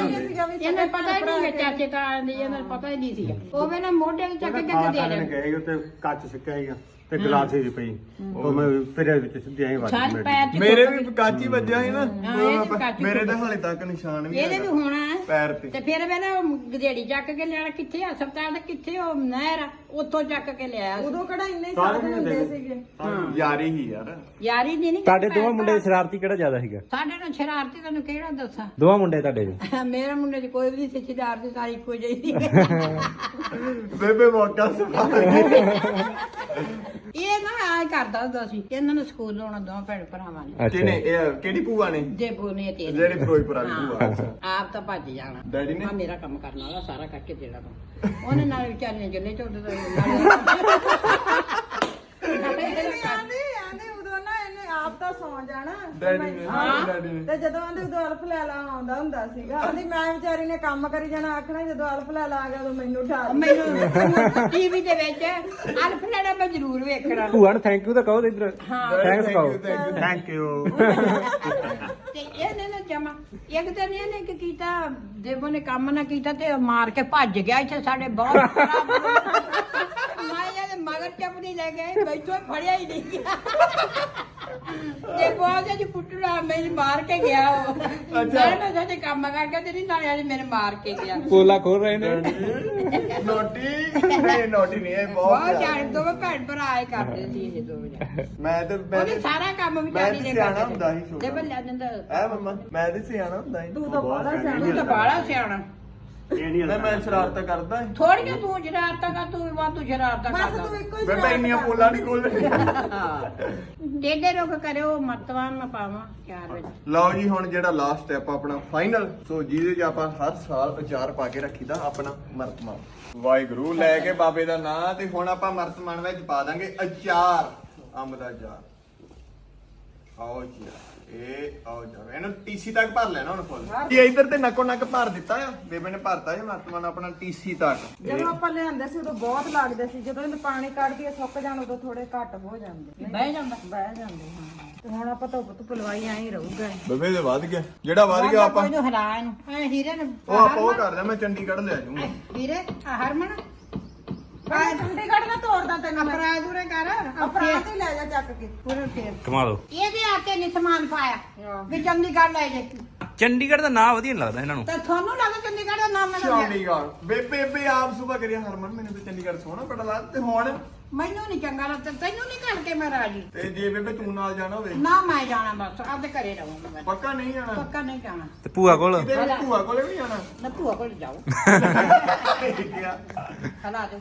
ਇਹਨਾਂ ਪਤਾ ਹੀ ਨਹੀਂ ਕਿ ਚਾਚੇ ਤਾਂ ਆਂਦੀ ਇਹਨਾਂ ਨੂੰ ਪਤਾ ਹੀ ਨਹੀਂ ਸੀਗਾ। ਉਹ ਵੇ ਨਾ ਮੋਢੇ ਤੇ ਚੱਕ ਕੇ ਕਿੱਥੇ ਦੇ ਨੇ ਦੇ ਗਏ ਉੱਤੇ ਕੱਚ ਸਿੱਕਾ ਹੀਗਾ ਤੇ ਗਲਾਸ ਹੀ ਪਈ। ਉਹ ਮੈਂ ਤੇਰੇ ਵਿੱਚ ਸਿੱਧੀ ਆਈ ਵੱਜ ਸਾਰੇ ਪੈਰ ਚ ਮੇਰੇ ਵੀ ਕਾਚੀ ਵੱਜਿਆ ਸੀ ਨਾ ਹਾਂ, ਇਹ ਤੇ ਕਾਚੀ ਮੇਰੇ ਤਾਂ ਹਾਲੇ ਤੱਕ ਨਿਸ਼ਾਨ ਵੀ ਇਹਦੇ ਵੀ ਹੈਗਾ ਹੋਣਾ ਹੈ ਪੈਰ ਤੇ। ਤੇ ਫਿਰ ਵੇਲੇ ਗਦੇੜੀ ਚੱਕ ਕੇ ਲਿਆਣਾ ਕਿੱਥੇ ਆ? ਹਸਪਤਾਲ ਤੇ ਕਿੱਥੇ ਉਹ ਨਹਿਰ ਆ। ਉੱਥੋਂ ਚੱਕ ਕੇ ਲਿਆਇਆ ਸੀ। ਉਦੋਂ ਕਿਹੜਾ ਇੰਨੇ ਹੀ ਸਾਧਨ ਹੁੰਦੇ ਸੀਗੇ? ਯਾਰੀ ਹੀ ਯਾਰ। ਯਾਰੀ ਦੀ ਨਹੀਂ ਤੁਹਾਡੇ ਦੋਵਾਂ ਮੁੰਡੇ ਦੀ ਸ਼ਰਾਰਤੀ ਕਿਹੜਾ ਜ਼ਿਆਦਾ ਸੀਗਾ? ਸਾਡੇ ਨਾਲ ਸ਼ਰਾਰਤੀ ਤੈਨੂੰ ਕਿਹੜਾ ਦੱਸਾਂ? ਦੋਵਾਂ ਮੁੰਡੇ ਤੁਹਾਡੇ ਚ? ਮੇਰੇ ਮੁੰਡੇ 'ਚ ਕੋਈ ਵੀ ਨਹੀਂ ਸੀ ਸ਼ਰਾਰਤੀ ਸਾਰੀ ਇੱਕੋ ਜਿਹੀ ਸੀ। ਬੇਬੇ ਮੌਕਾ ਸਫਾ ਇਹ ਨਾ ਆਏ ਕਰਦਾ ਹੁੰਦਾ ਸੀ ਇਹਨਾਂ ਨੂੰ ਸਕੂਲ ਲਾਉਣਾ ਦੋਵਾਂ ਭੈਣ ਭਰਾਵਾਂ ਨੇ। ਕਿਹਨੇ ਇਹ ਕਿਹੜੀ ਭੂਆ ਨੇ? ਦੇਬੂ ਨੇ ਤੇ ਜਿਹੜੇ ਫਿਰੋਜ਼ਪੁਰ ਵਾਲੀ ਭੂਆ। ਅੱਛਾ। ਆਪ ਤਾਂ ਭੱਜ ਜਾਣਾ। ਡੈਡੀ ਨੇ? ਆਹ ਮੇਰਾ ਕੰਮ ਕਰਨ ਵਾਲਾ ਸਾਰਾ ਕਰਕੇ ਦੇਣਾ ਤੂੰ। ਉਹਨੇ ਨਾਲ ਵਿਚਾਰੀ ਨੇ ਜੱਲੇ ਝੋਟੇ ਦਾ ਆਂਦੇ ਆਂਦੇ ਉਦੋਂ ਨਾ ਇਹਨੇ ਆਪ ਤਾਂ ਸੌ ਜਾਣਾ। ਤੇ ਡੈਡੀ ਮੈਂ- ਨੇ ਹਾਂ। ਡੈਡੀ ਨੇ। ਤੇ ਜਦੋਂ ਆਂਦੇ ਉਦੋਂ ਅਲਫ ਲੈ ਲਾ ਆਉਂਦਾ ਹੁੰਦਾ ਸੀਗਾ। ਆਂਦੀ ਮੈਂ ਵਿਚਾਰੀ ਨੇ ਕੰਮ ਕਰੀ ਜਾਣਾ ਆਖਣਾ ਜਦੋਂ ਅਲਫ ਲੈ ਲਾ ਆ ਗਿਆ ਉਦੋਂ ਮੈਨੂੰ ਉਠਾ ਦੇ। ਮੈਨੂੰ ਟੀਵੀ ਦੇ ਵਿੱਚ ਅਲਫ ਲੈਣਾ ਮੈਂ ਜ਼ਰੂਰ ਵੇਖਣਾ। ਭੂਆ ਨੂੰ ਥੈਂਕ ਯੂ ਤਾਂ ਕਹੋ ਇਧਰ। ਹਾਂ। ਥੈਂਕਸ ਕਹੋ। ਥੈਂਕ ਯੂ ਤੇ ਇਹਨੇ ਨਾ ਜਮਾ। ਇੱਕ ਦਿਨ ਇਹਨੇ ਕੀ ਕੀਤਾ ਦੇਵੋ ਨੇ ਕੰਮ ਨਾ ਕੀਤਾ ਤੇ ਮਾਰ ਕੇ ਭੱਜ ਗਿਆ ਇੱਥੇ ਸਾਡੇ ਬਹੁਤ ਖਰਾਬ। ਮੈਂ ਇਹਦੇ ਮਗਰ ਚੱਪੜੀ ਲੈ ਗਏ ਬੈਠੋ ਫੜਿਆ ਹੀ ਨਹੀਂ ਗਿਆ। ਤੇ ਬਹੁਤ ਜੀ ਪੁੱਟਣਾ ਮੈਨੂੰ ਮਾਰ ਕੇ ਗਿਆ ਉਹ। ਅੱਛਾ। ਮੈਂ ਸਾਡੇ ਕੰਮ ਕਰਕੇ ਤੇ ਨਹੀਂ ਨਾਲੇ ਅੱਜ ਮੇਰੇ ਮਾਰ ਕੇ ਗਿਆ। ਪੋਲਾ ਖੋਲ ਰਹੇ ਨੇ। ਨੋਟੀ ਨਹੀਂ ਨੋਟੀ ਨਹੀਂ ਇਹ ਬਹੁਤ ਬਹੁਤ। ਜਾਣ ਦੋਵੇਂ ਭੈਣ ਭਰਾ ਆਏ ਕਰਦੇ ਸੀ ਇਹ ਦੋਵੇਂ ਜਾਣੇ। ਮੈਂ ਤੇ ਮੈਂ ਉਹਨੇ ਤੇ- ਸਾਰਾ ਕੰਮ ਮੈਂ ਵਿਚਾਰੀ ਤੇ ਨੇ ਸਿਆਣਾ ਕਰਦੇ ਹੁੰਦਾ ਸੀ ਛੋਟਾ। ਤੇ ਬੱਲਿਆ ਦਿੰਦਾ ਐ ਮੰਮਾ? ਮੈਂ ਤੇ ਸਿਆਣਾ ਹੁੰਦਾ ਸੀ। ਤੂੰ ਤਾਂ ਬੜਾ ਤੂੰ ਸਿਆਣਾ ਤਾਂ ਬਾਹਲਾ ਸਿਆਣਾ। ਇਹ ਨਹੀਂ ਮੈਂ ਮੈਂ ਸ਼ਰਾਰਤਾਂ ਕਰਦਾ ਸੀ। ਥੋੜੀਆਂ ਤੂੰ ਸ਼ਰਾਰਤਾਂ ਕਰ ਤੂੰ ਵਾਧੂ ਸ਼ਰਾਰਤਾਂ ਬਸ ਕਰਦਾ। ਤੂੰ ਇੱਕੋ ਹੀ ਬੇਬੇ ਸ਼ਰਾਰਤ ਇੰਨੀਆਂ ਕਰਦਾ। ਪੋਲਾਂ ਨਹੀਂ ਖੋਲਣੀਆਂ ਡੇਡੇ ਰੁਕ ਕਰਿਓ ਮਰਤਵਾਨ ਮੈਂ ਪਾਵਾਂ ਚਾਰ ਵਜੇ। ਲਓ ਜੀ ਹੁਣ ਜਿਹੜਾ ਲਾਸਟ ਸਟੈਪ ਆਪਣਾ ਫਾਈਨਲ ਸੋ ਜਿਹਦੇ 'ਚ ਆਪਾਂ ਹਰ ਸਾਲ ਅਚਾਰ ਪਾ ਕੇ ਰੱਖੀਦਾ ਆਪਣਾ ਮਰਤਮਾਨ ਵਾਹਿਗੁਰੂ ਲੈ ਕੇ ਬਾਬੇ ਦਾ ਨਾਂ ਤੇ ਹੁਣ ਆਪਾਂ ਮਰਤਮਾਨ ਵਿੱਚ ਪਾ ਦਾਂਗੇ ਅਚਾਰ ਅੰਬ ਦਾ ਅਚਾਰ। ਆਓ ਜੀ। ਇਹ ਆਓ ਜਾ ਇਹਨੂੰ ਟੀਸੀ ਤੱਕ ਭਰ ਲੈਣਾ ਹੁਣ ਫੁੱਲ ਇਹ ਇੱਧਰ ਤੇ ਨੱਕੋ ਨੱਕ ਭਰ ਦਿੱਤਾ ਆ। ਬੇਬੇ ਨੇ ਭਰਤਾ ਜੀ ਮਰਤਮਾਨ ਆਪਣਾ ਟੀਸੀ ਤੱਕ। ਜਦੋਂ ਆਪਾਂ ਲਿਆਂਦੇ ਸੀ ਉਦੋਂ ਬਹੁਤ ਲੱਗਦੇ ਸੀ। ਜਦੋਂ ਇਹਨੂੰ ਪਾਣੀ ਕੱਢ ਕੇ ਸੁੱਕ ਜਾਣ ਉਦੋਂ ਥੋੜੇ ਘੱਟ ਹੋ ਜਾਂਦੇ। ਬਹਿ ਜਾਂਦਾ। ਬਹਿ ਜਾਂਦੇ ਹਾਂ। ਤੇ ਹੁਣ ਆਪਾਂ ਧੁੱਪ ਧੁੱਪ ਲਵਾਈ ਐਂ ਹੀ ਰਹੂਗਾ ਇਹ। ਬੇਬੇ ਦੇ ਵੱਧ ਗਿਆ। ਜਿਹੜਾ ਵੱਧ ਗਿਆ ਆਪਾਂ। ਕੋਈ ਨੂੰ ਹਰਾ ਇਹਨੂੰ। ਐ ਹੀਰੇ ਨੇ ਉਹ ਆਪਾਂ ਉਹ ਕਰਦਾ ਮੈਂ ਚੰਡੀਗੜ੍ਹ ਲੈ ਜਾਊਂਗਾ। ਹੀਰੇ ਆ ਹਰਮਨ। ਮੈਂ ਚੰਡੀਗੜ੍ਹ ਨਾ ਤੋੜਦਾ ਤੈਨੂੰ ਮੈਂ। ਅਪਰਾਧ ਉਰੇ ਕਰ। ਅਪਰਾਧ ਹੀ ਲੈ ਜਾ ਚੱਕ ਕੇ। ਪੂਰੇ ਫੇਰ। ਕਮਾ ਦੋ ਇਹਦੇ ਆਕੇ ਨਹੀਂ ਸਮਾਨ ਪਾਇਆ। ਵੀ ਚੰਡੀਗੜ੍ਹ ਲੈ ਜੇ ਚੰਡੀਗੜ੍ਹ ਦਾ ਨਾਂ ਵਧੀਆ ਨਹੀਂ ਲੱਗਦਾ ਇਹਨਾਂ ਨੂੰ। ਤੇ ਤੁਹਾਨੂੰ ਲੱਗਾ ਚੰਡੀਗੜ੍ਹ ਦਾ ਨਾਮ ਨਾ ਲਿਆ ਚੰਡੀਗੜ੍ਹ। ਬੇਬੇ ਬੇ ਆਪ ਸੁਬਾ ਕਰਿਆ ਹਰਮਨ ਮੈਨੂੰ ਤੇ ਚੰਡੀਗੜ੍ਹ ਸੋਹਣਾ ਬੜਾ ਲੱਗਦਾ। ਤੇ ਹੁਣ? ਮੈਨੂੰ ਨਹੀਂ ਚੰਗਾ ਲੱਗਦਾ। ਤੈਨੂੰ ਨਹੀਂ ਘੜ ਕੇ ਮੈਂ ਰਾਜੀ। ਤੇ ਜੇ ਬੇਬੇ ਤੂੰ ਨਾਲ ਜਾਣਾ ਹੋਵੇ? ਨਾ ਮੈਂ ਜਾਣਾ ਬਸ ਆਪਦੇ ਘਰੇ ਰਹੂੰਗਾ ਮੈਂ ਪੱਕਾ ਨਹੀਂ ਜਾਣਾ? ਪੱਕਾ ਨਹੀਂ ਜਾਣਾ। ਤੇ ਭੂਆ ਕੋਲ? ਕਿਤੇ ਭੂਆ ਕੋਲੇ ਵੀ ਜਾਣਾ? ਨਾ ਭੂਆ ਕੋਲ ਜਾਓ। ਆ। ਹਲਾ ਦੇ।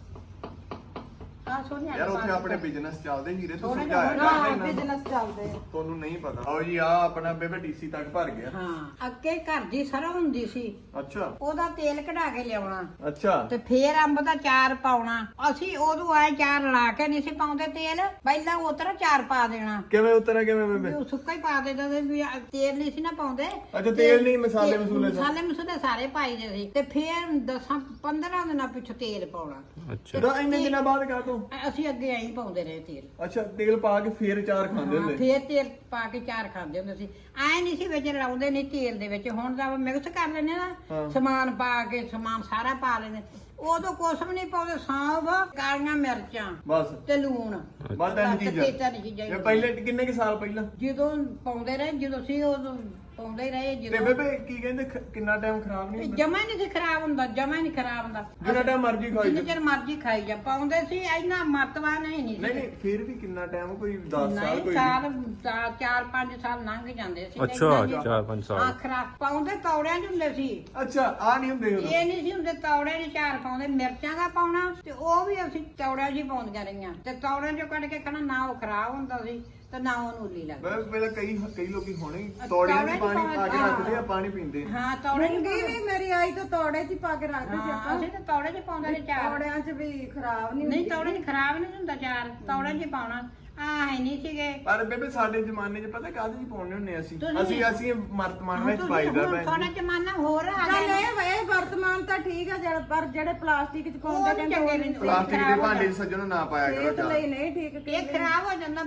ਆ ਸੋਨੀਆ ਯਾਰ ਉੱਥੇ ਆਪਣੇ ਬਿਜ਼ਨਸ ਚੱਲਦੇ ਹੀਰੇ ਤੂੰ ਥੋੜ੍ਹਾ ਸਮਝਾਇਆ ਜਿਹਾ ਕਰ ਹਾਂ ਇਹਨਾਂ ਨੂੰ। ਬਿਜ਼ਨਸ ਚੱਲਦੇ ਆ। ਤੁਹਾਨੂੰ ਨਹੀਂ ਪਤਾ। ਆਓ ਜੀ ਆ ਆਪਣਾ ਬੇਬੇ ਡੀਸੀ ਤੱਕ ਭਰ ਗਿਆ। ਹਾਂ ਅੱਗੇ ਘਰ ਦੀ ਸਰੋਂ ਹੁੰਦੀ ਸੀ। ਅੱਛਾ। ਉਹਦਾ ਤੇਲ ਕਢਾ ਕੇ ਲਿਆਉਣਾ। ਅੱਛਾ। ਤੇ ਫੇਰ ਅੰਬ ਦਾ ਚਾਰ ਪਾਉਣਾ। ਅਸੀਂ ਉਦੋਂ ਆਏ ਚਾਰ ਲਾ ਕੇ ਨਹੀਂ ਸੀ ਪਾਉਂਦੇ ਤੇਲ। ਪਹਿਲਾਂ ਉਤਰਾ ਚਾਰ ਪਾ ਦੇਣਾ। ਕਿਵੇਂ ਉਤਰਿਆ ਕਿਵੇਂ ਵੀ ਬੇਬੇ ਉਹ ਸੁੱਕਾ ਹੀ ਪਾ ਦਿੰਦੇ ਸੀ ਵੀ ਆ ਤੇਲ ਨਹੀਂ ਸੀ ਨਾ ਪਾਉਂਦੇ। ਅੱਛਾ, ਤੇਲ ਨਹੀਂ, ਮਸਾਲੇ ਤੇ ਮਸੂਲੇ ਸਭ। ਮਸਾਲੇ ਮਸੂਲੇ ਸਾਰੇ ਪਾਈਦੇ ਸੀ। ਤੇ ਫੇਰ 10 15 ਦਿਨਾਂ ਪਿੱਛੋਂ ਤੇਲ ਪਾਉਣਾ। ਅੱਛਾ। ਤਾਂ ਇੰਨੇ ਦਿਨਾਂ ਬਾਅਦ ਕਾ ਤੂੰ ਅਸੀਂ ਅੱਗੇ ਐਂ ਪਾਉਂਦੇ ਰਹੇ ਤੇਲ। ਅੱਛਾ ਤੇਲ ਪਾ ਕੇ ਫੇਰ ਚਾਰ ਖਾਂਦੇ ਹਾਂ ਹੁੰਦੇ। ਫੇਰ ਤੇਲ ਪਾ ਕੇ ਚਾਰ ਖਾਂਦੇ ਹੁੰਦੇ ਸੀ। ਐ ਨਹੀਂ ਸੀ ਵਿੱਚ ਰਲਾਉਂਦੇ ਨਹੀਂ ਤੇਲ ਦੇ ਵਿੱਚ। ਹੁਣ ਤਾਂ ਮਿਕਸ ਕਰ ਲੈਨੇ ਨਾ। ਸਮਾਨ ਪਾ ਕੇ ਸਮਾਨ ਸਾਰਾ ਪਾ ਲੈਨੇ ਉਦੋਂ ਕੁਛ ਵੀ ਨਹੀਂ ਪਾਉਂਦੇ। ਸੌਂਫ ਕਾਲੀਆਂ ਮਿਰਚਾਂ ਬਸ। ਤੇ ਲੂਣ। ਬਸ ਤਿੰਨ ਬਸ ਚੀਜ਼ਾਂ। ਤੇ ਤਿੰਨ ਚੀਜ਼ਾਂ ਹੀ ਇਹ ਪਹਿਲੇ ਕਿੰਨੇ ਕੁ ਸਾਲ ਪਹਿਲਾਂ? ਜਦੋਂ ਪਾਉਂਦੇ ਰਹੇ ਜਦੋਂ ਸੀ ਉਦੋਂ ਪਾਉਂਦੇ ਹੀ ਰਹੇ ਤੇ ਜਦੋਂ ਬੇਬੇ ਕੀ ਕਹਿੰਦੇ ਖ- ਕਿੰਨਾ ਟਾਈਮ ਖਰਾਬ ਨਹੀਂ ਹੁੰਦਾ? ਜਮਾ ਨਹੀਂ ਖਰਾਬ ਹੁੰਦਾ ਜਮਾ ਨਹੀਂ ਖਰਾਬ ਹੁੰਦਾ। ਜਿੰਨਾ ਟਾਈਮ ਮਰਜ਼ੀ ਖਾਈ ਜਿੰਨੇ ਜਾ ਚਿਰ ਮਰਜ਼ੀ ਖਾਈ ਜਾ ਪਾਉਂਦੇ ਸੀ ਇੰਨਾ ਮਤਵਾ ਨਹੀਂ ਨਹੀਂ ਨਹੀਂ ਸੀ। ਨਹੀਂ ਫਿਰ ਵੀ ਕਿੰਨਾ ਟਾਈਮ ਕੋਈ 10 ਸਾਲ ਨਹੀਂ ਕੋਈ ਸਾਲ ਚਾਰ- ਚਾਰ ਪੰਜ ਸਾਲ ਲੰਘ ਜਾਂਦੇ ਸੀ। ਅੱਛਾ। ਚਾਰ ਪੰਜ ਸਾਲ। ਹਾਂ ਖਰਾਬ ਪਾਉਂਦੇ ਤੌੜਿਆਂ ਚ ਹੁੰਦੇ ਸੀ। ਅੱਛਾ ਆ ਨਹੀਂ ਹੁੰਦੇ ਉਦੋਂ ਇਹ ਨਹੀਂ ਸੀ ਹੁੰਦੇ ਤੌੜੇ ਦੇ ਚਾਰ ਪਾਉਂਦੇ ਮਿਰਚਾਂ ਦਾ ਪਾਉਣਾ ਤੇ ਉਹ ਵੀ ਅਸੀਂ ਤੌੜਿਆਂ 'ਚ ਹੀ ਪਾਉਂਦੀਆਂ ਰਹੀਆਂ। ਤੇ ਤੌੜਿਆਂ 'ਚੋਂ ਕੱਢ ਕੇ ਖਾਣਾ ਨਾ ਉਹ ਖਰਾਬ ਹੁੰਦਾ ਸੀ। ਤੇ ਨਾ ਉਹਨੂੰ ਉੱਲੀ ਲੱਗਦੀ ਮੈਂ ਪਹਿਲਾਂ ਕਈ ਕਈ ਲੋਕੀ ਹੋਣੇ ਤੌੜੀਆਂ ਤੌੜੇ 'ਚ ਪਾਣੀ ਪਾ ਕੇ। ਰੱਖਦੇ ਆ ਪਾਣੀ ਪੀਂਦੇ ਨੇ। ਹਾਂ ਤੌੜੇ ਚ ਵੀ ਮੇਰੀ ਆਈ ਤਾਂ ਤੋੜੇ 'ਚ ਹੀ ਪਾ ਕੇ ਰੱਖਦੇ ਸੀ ਆਪਾਂ। ਅਸੀਂ ਤਾਂ ਤੌੜੇ ਚ ਪਾਉਂਦੇ ਨੇ ਚਾਰ। ਤੋੜਿਆਂ 'ਚ ਵੀ ਖਰਾਬ ਨਹੀਂ ਨਹੀਂ ਤੌੜੇ ਚ ਖਰਾਬ ਨਹੀਂ ਹੁੰਦਾ ਚਾਰ। ਤੌੜੇ ਚ ਹੀ ਪਾਉਣਾ। ਆ ਹੈ ਨਹੀਂ ਸੀਗੇ। ਪਰ ਬੇਬੇ ਸਾਡੇ ਜ਼ਮਾਨੇ 'ਚ ਪਤਾ ਕਾਹਦੇ 'ਚ ਪਾਉਣੇ ਹੁੰਦੇ ਅਸੀਂ? ਤੁਸੀਂ- ਅਸੀਂ ਅਸੀਂ ਮਰਤਮਾਨ ਵਿੱਚ ਪਾਈਦਾ ਹੁਣ ਭੈਣ ਜੀ। ਜ਼ਮਾਨਾ ਹੋਰ ਆ ਚੱਲ ਗਿਆ ਇਹ ਇਹ ਵਰਤਮਾਨ ਤਾਂ ਠੀਕ ਆ ਜਿਹੜਾ ਪਰ ਜਿਹੜੇ ਪਲਾਸਟਿਕ 'ਚ ਉਹ ਪਾਉਂਦੇ ਨੀ ਕਹਿੰਦੇ ਚੰਗੇ ਉਹ ਨਹੀਂ। ਨਹੀਂ ਪਲਾਸਟਿਕ ਦੇ ਖਰਾਬ ਹੋ ਭਾਂਡੇ 'ਚ ਸੱਜਣੋਂ ਨਾ ਪਾਇਆ ਕਰੋ ਸਿਹਤ ਚਾਹ ਲਈ ਨਹੀਂ ਠੀਕ ਇਹ ਖਰਾਬ ਹੋ ਜਾਂਦਾ।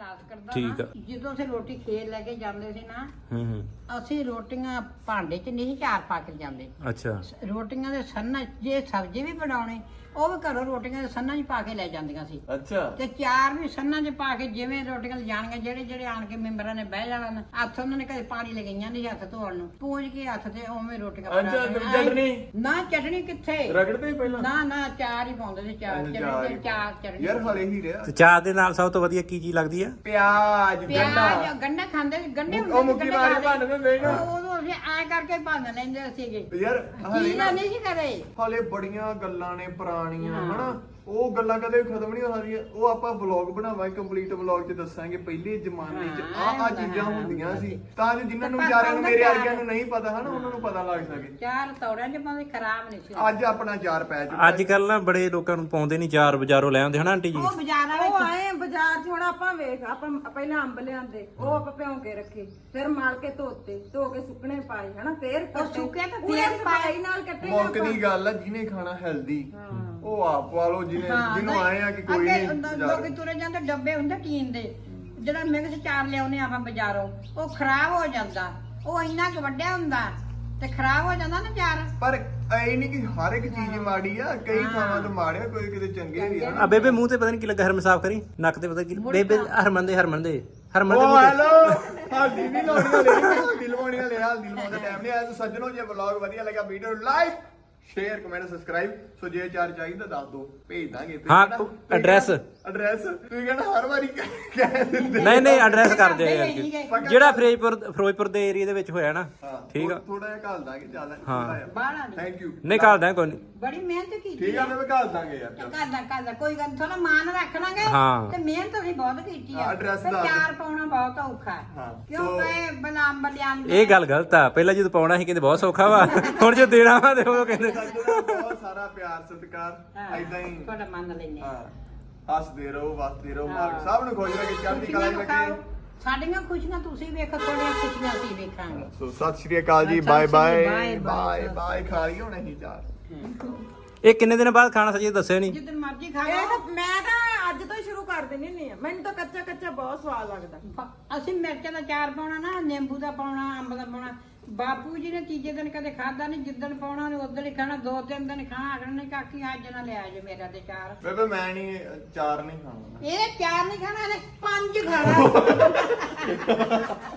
ਕਰਦਾ ਠੀਕ ਨਾ ਆ। ਜਦੋਂ ਅਸੀਂ ਰੋਟੀ ਖੇਲ ਲੈ ਕੇ ਜਾਂਦੇ ਸੀ ਨਾ ਹੂੰ ਹੂੰ। ਅਸੀਂ ਰੋਟੀਆਂ ਭਾਂਡੇ 'ਚ ਨਹੀਂ ਚਾਰ ਪਾ ਕੇ ਜਾਂਦੇ ਅੱਛਾ। ਰੋਟੀਆਂ ਦੇ ਸੰਨਾਂ ਜੇ ਸਬਜ਼ੀ ਵੀ ਬਣਾਉਣੀ ਉਹ ਵੀ ਘਰੋਂ ਰੋਟੀਆਂ ਦੇ ਸੰਨਾਂ 'ਚ ਪਾ ਕੇ ਲੈ ਜਾਂਦੀਆਂ ਸੀ। ਅੱਛਾ। ਤੇ ਚਾਰ ਵੀ ਸੰਨਾਂ 'ਚ ਪਾ ਕੇ ਜਿਵੇਂ ਰੋਟੀਆਂ ਲਿਜਾਣਗੇ ਜਿਹੜੇ ਜਿਹੜੇ ਆਣ ਕੇ ਮੈਂਬਰਾਂ ਨੇ ਬਹਿ ਜਾਣਾ ਨਾ, ਹੱਥ ਉਹਨਾਂ ਨੇ ਕਦੇ ਪਾਣੀ ਲਗਾਈਆਂ ਨਹੀਂ ਹੱਥ ਧੋਣ ਨੂੰ। ਪੂੰਝ ਕੇ ਹੱਥ ਤੇ ਉਵੇਂ ਰੋਟੀਆਂ ਬਣਾ ਅੱਛਾ। ਤੇ ਚਟਣੀ? ਨਾ ਚਟਣੀ ਕਿੱਥੇ? ਰਗੜਦੇ ਹੀ ਪਹਿਲਾਂ? ਨਾ ਨਾ ਚਾਰ ਹੀ ਪਾਉਂਦੇ ਸੀ ਚਾਰ ਚਟਣੀ ਚਾਰ ਤੇ ਹੀ। ਚਾਰ ਚਟਣੀ ਯਾਰ ਹਲੇ ਹੀ ਰਿਹਾ ਤੇ ਚਾਹ ਦੇ ਨਾਲ ਸਭ ਤੋਂ ਵਧੀਆ ਕੀ ਚੀਜ਼ ਲੱਗਦੀ ਆ? ਪਿਆਜ਼ ਗੰਡਾ ਪਿਆਜ਼ ਗੰਡਾ। ਖਾਂਦੇ ਸੀ ਗੰਡੇ ਉਹ ਮੁੱਕੀ ਮਾਰੀ ਭੰਨ ਦਿੰਦੇ ਨਾ। ਉਦੋਂ ਅਸੀਂ ਐ ਕਰਕੇ ਭੰਨ ਲੈਂਦੇ ਸੀਗੇ। ਯਾਰ ਹਲੇ ਚੀਜ਼ਾਂ ਨਹੀਂ ਸੀ ਕਰੇ ਹਲੇ ਬੜੀਆਂ ਗੱਲਾਂ ਨੇ ਪੁਰਾਣੀਆਂ ਹਨਾ? ਉਹ ਗੱਲਾਂ ਕਦੇ ਖਤਮ ਨਹੀਂ ਹੁੰਦੀਆਂ ਉਹ ਆਪਾਂ ਵਲੌਗ ਬਣਾਵਾਂਗੇ ਕੰਪਲੀਟ ਵਲੌਗ 'ਚ ਦੱਸਾਂਗੇ ਪਹਿਲੇ ਜ਼ਮਾਨੇ 'ਚ। ਹਾਂ, ਆਹ ਆ ਚੀਜ਼ਾਂ ਹਾਂ, ਹੁੰਦੀਆਂ ਹੁੰਦਾ ਸੀ। ਤਾਂ ਜੋ ਜਿਨ੍ਹਾਂ ਨੂੰ ਵਿਚਾਰਿਆਂ ਨੂੰ ਮੇਰੇ ਵਰਗਿਆਂ ਨੂੰ ਨਹੀਂ ਪਤਾ ਹਨਾ? ਉਹਨਾਂ ਨੂੰ ਪਤਾ ਲੱਗ ਸਕੇ। ਚਾਰ ਤੌੜਿਆਂ 'ਚ ਪਾਉਂਦੇ ਖਰਾਬ ਨਹੀਂ ਸੀ ਅੱਜ ਆਪਣਾ ਚਾਰ ਪੈ ਚੁੱਕਾ ਅੱਜ ਕੱਲ ਨਾ ਬੜੇ ਲੋਕਾਂ ਨੂੰ ਪਾਉਂਦੇ ਨਹੀਂ ਚਾਰ ਬਾਜ਼ਾਰੋਂ ਲੈ ਆਉਂਦੇ ਹਨਾ ਆਂਟੀ ਜੀ? ਉਹ ਬਾਜ਼ਾਰ ਉਹ ਵਾਲੇ ਆਏ ਬਾਜ਼ਾਰ 'ਚ ਹੁਣ ਆਪਾਂ ਵੇਖ ਆਪਾਂ ਪਹਿਲਾਂ ਅੰਬ ਲਿਆਂਦੇ ਉਹ ਆਪਾਂ ਭਿਉਂ ਕੇ ਰੱਖੇ ਫਿਰ ਮਾਲ ਕੇ ਧੋਤੇ ਧੋ ਕੇ ਸੁੱਕਣੇ ਪਾਏ ਹਨਾ? ਫਿਰ ਕੱਟੇ। ਸੁੱਕੇ ਤਾਂ ਪੂਰੇ ਫਿਰ ਪਾਏ। ਸਫ਼ਾਈ ਨਾਲ ਕੱਟੇ ਮੁੱਕ ਦੀ ਗੱਲ ਆ ਜਿਹਨੇ ਖਾਣਾ ਹੈਲਦੀ ਉਹ ਆਪ ਵਾਲੋ ਜਿਹਨੇ ਜਿਹਨੂੰ ਆਏ ਆ ਕਿ ਕੋਈ ਨਹੀਂ ਲੋਕੀ ਬਾਜ਼ਾਰ। ਤੁਰੇ ਜਾਂਦੇ ਡੱਬੇ ਹੁੰਦੇ ਟੀਨ ਦੇ। ਜਿਹੜਾ ਮਿਕਸ ਚਾਰ ਲਿਆਉਨੇ ਆਪਾਂ ਬਾਜ਼ਾਰੋਂ ਉਹ ਖਰਾਬ ਹੋ ਜਾਂਦਾ। ਉਹ ਇੰਨਾ ਕੁ ਵੱਡਿਆ ਹੁੰਦਾ ਤੇ ਖਰਾਬ ਹੋ ਜਾਂਦਾ ਨਾ ਚਾਰ। ਪਰ ਐ ਨਹੀਂ ਕਿ ਹਰ ਇੱਕ ਚੀਜ਼ ਮਾੜੀ ਆ ਕਈ ਥਾਵਾਂ ਤੇ ਮਾੜਿਆ ਕੋਈ ਕਿਤੇ ਚੰਗੇ ਵੀ ਆ। ਆ। ਬੇਬੇ ਮੂੰਹ ਤੇ ਪਤਾ ਨਹੀਂ ਕੀ ਲੱਗਾ ਹਰਮ ਸਾਫ਼ ਕਰੀ। ਨੱਕ ਤੇ ਪਤਾ ਕੀ ਬੇਬੇ ਹਰਮਨ ਦੇ ਹਰਮਨ ਦੇ। ਹਰਮਨ ਦੇ ਉਹ ਮੂੰਹ ਤੇ। ਹੈਲੋ ਹਲਦੀ ਨਹੀਂ ਲਾਉਣੀ ਹਲੇ ਹਲਦੀ ਲਵਾਉਣੀ ਹਲੇ ਹਲਦੀ ਲਵਾਉਣ ਦਾ ਟਾਈਮ ਨਹੀਂ ਆਇਆ। ਤਾਂ ਸੱਜਣੋ ਜੇ ਵਲੌਗ ਵਧੀਆ ਲੱਗਾ ਵੀਡੀਓ ਨੂੰ like share comment subscribe so ਜੇ ਚਾਰ ਚਾਹੀਦਾ ਦੱਸ ਦਿਓ ਭੇਜ ਦਾਂਗੇ। ਹਾਂ, address। ਐਡਰੈਸ ਤੁਸੀਂ ਕਹਿੰਦਾ ਹਰ ਵਾਰੀ ਕਹਿ- ਕਹਿ ਦਿੰਦੇ ਨਹੀਂ ਨਹੀਂ ਐਡਰੈਸ ਕਰ ਦਿਓ ਯਾਰ। ਜੀ। ਜਿਹੜਾ ਫਿਰੋਜ਼ਪੁਰ ਫਿਰੋਜ਼ਪੁਰ ਦੇ ਏਰੀਆ ਦੇ ਵਿੱਚ ਹੋਇਆ ਨਾ ਠੀਕ ਆ? ਥੋੜਾ ਜਿਹਾ ਘਾਲ ਦਾਂਗੇ ਜ਼ਿਆਦਾ ਹਾਂ। ਬਾਹਲਾ ਨਹੀਂ। ਥੈਂਕ ਯੂ ਨਹੀਂ ਘਾਲਦਾ ਕੋਈ ਨਹੀਂ। ਬੜੀ ਮਿਹਨਤ ਕੀਤੀ ਠੀਕ ਆ ਮੈਂ ਘਾਲ ਦਾਂਗੇ ਯਾਰ ਚੱਲ। ਕਰਦਾ ਕਰਦਾ ਕੋਈ ਗੱਲ ਥੋੜਾ ਮਾਨ ਰੱਖ ਲਾਂਗੇ। ਹਾਂ। ਤੇ ਮਿਹਨਤ ਅਸੀਂ ਬਹੁਤ ਕੀਤੀ ਆ। ਹਾਂ, address ਤੇ ਦੱਸ। ਚਾਰ ਪਾਉਣਾ ਬਹੁਤ ਔਖਾ ਹੈ। ਹਾਂ, ਕਿਉਂ ਕਹੇ ਬਲਾਮ ਬਲਿਆਮ ਇਹ ਗੱਲ ਗਲਤ ਆ। ਪਹਿਲਾਂ ਜਦੋਂ ਪਾਉਣਾ ਸੀ ਕਹਿੰਦੇ ਬਹੁਤ ਸੌਖਾ ਵਾ। ਹੁਣ ਜੇ ਦੇਣਾ ਵਾ ਤੇ ਉਹ ਕਹਿੰਦੇ ਬਹੁਤ ਸਾਰਾ ਪਿਆਰ ਸਤਿਕਾਰ ਐਦਾਂ ਹੀ। ਤੁਹਾਡਾ ਮੰਨ ਲੈਨੇ ਹਾਂ। ਹੱਸਦੇ ਰਹੋ ਵਸਦੇ ਰਹੋ। ਮਾਲਕ ਸਭ ਨੂੰ ਖੁਸ਼ ਰੱਖੇ ਚੜ੍ਹਦੀ ਕਲਾ ਚ। ਲੱਗੇ ਸਾਡੀਆਂ ਖੁਸ਼ੀਆਂ ਤੁਸੀਂ ਵੇਖੋ ਤੁਹਾਡੀਆਂ ਖੁਸ਼ੀਆਂ ਅਸੀਂ ਵੇਖਾਂਗੇ। ਸੋ ਸਤਿ ਸ਼੍ਰੀ ਅਕਾਲ ਜੀ ਬਾਏ ਬਾਏ ਬਾਏ, ਬਾਏ ਖਾ ਲਈ ਹੁਣ ਅਸੀਂ ਚਾਰ ਇਹ ਕਿੰਨੇ ਦਿਨ ਬਾਅਦ ਖਾਣਾ ਸੱਚੀ ਦੱਸਿਆ ਨਹੀਂ ਜਿੱਦਨ ਮਰਜ਼ੀ ਖਾ ਇਹ ਲਓ। ਤਾਂ ਮੈਂ ਤਾਂ ਅੱਜ ਤੋਂ ਹੀ ਸ਼ੁਰੂ ਕਰ ਦਿੰਦੀ ਹੁੰਦੀ ਆ ਮੈਨੂੰ ਤਾਂ ਕੱਚਾ ਕੱਚਾ ਬਹੁਤ ਸਵਾਦ ਲੱਗਦਾ। ਅਸੀਂ ਮਿਰਚਾਂ ਦਾ ਚਾਰ ਪਾਉਣਾ ਨਾ ਨਿੰਬੂ ਦਾ ਪਾਉਣਾ ਅੰਬ ਦਾ ਪਾਉਣਾ। ਬਾਪੂ ਜੀ ਨੇ ਤੀਜੇ ਦਿਨ ਕਦੇ ਖਾਦਾ ਨਹੀਂ ਜਿੱਦਣ ਪਾਉਣਾ ਨੇ ਉਦੋਂ ਹੀ ਖਾਣਾ ਦੋ ਤਿੰਨ ਦਿਨ ਖਾਣਾ ਅਗਰ ਨੇ ਕਾਕੀ ਅੱਜ ਨਾ ਲਿਆ ਜੇ ਮੇਰਾ ਤੇ ਚਾਰ। ਬੇਬੇ ਮੈਂ ਨਹੀਂ ਚਾਰ ਨਹੀਂ ਖਾਣਾ। ਇਹ ਚਾਰ ਨਹੀਂ ਖਾਣਾ ਇਹਨੇ ਪੰਜ ਖਾਣਾ।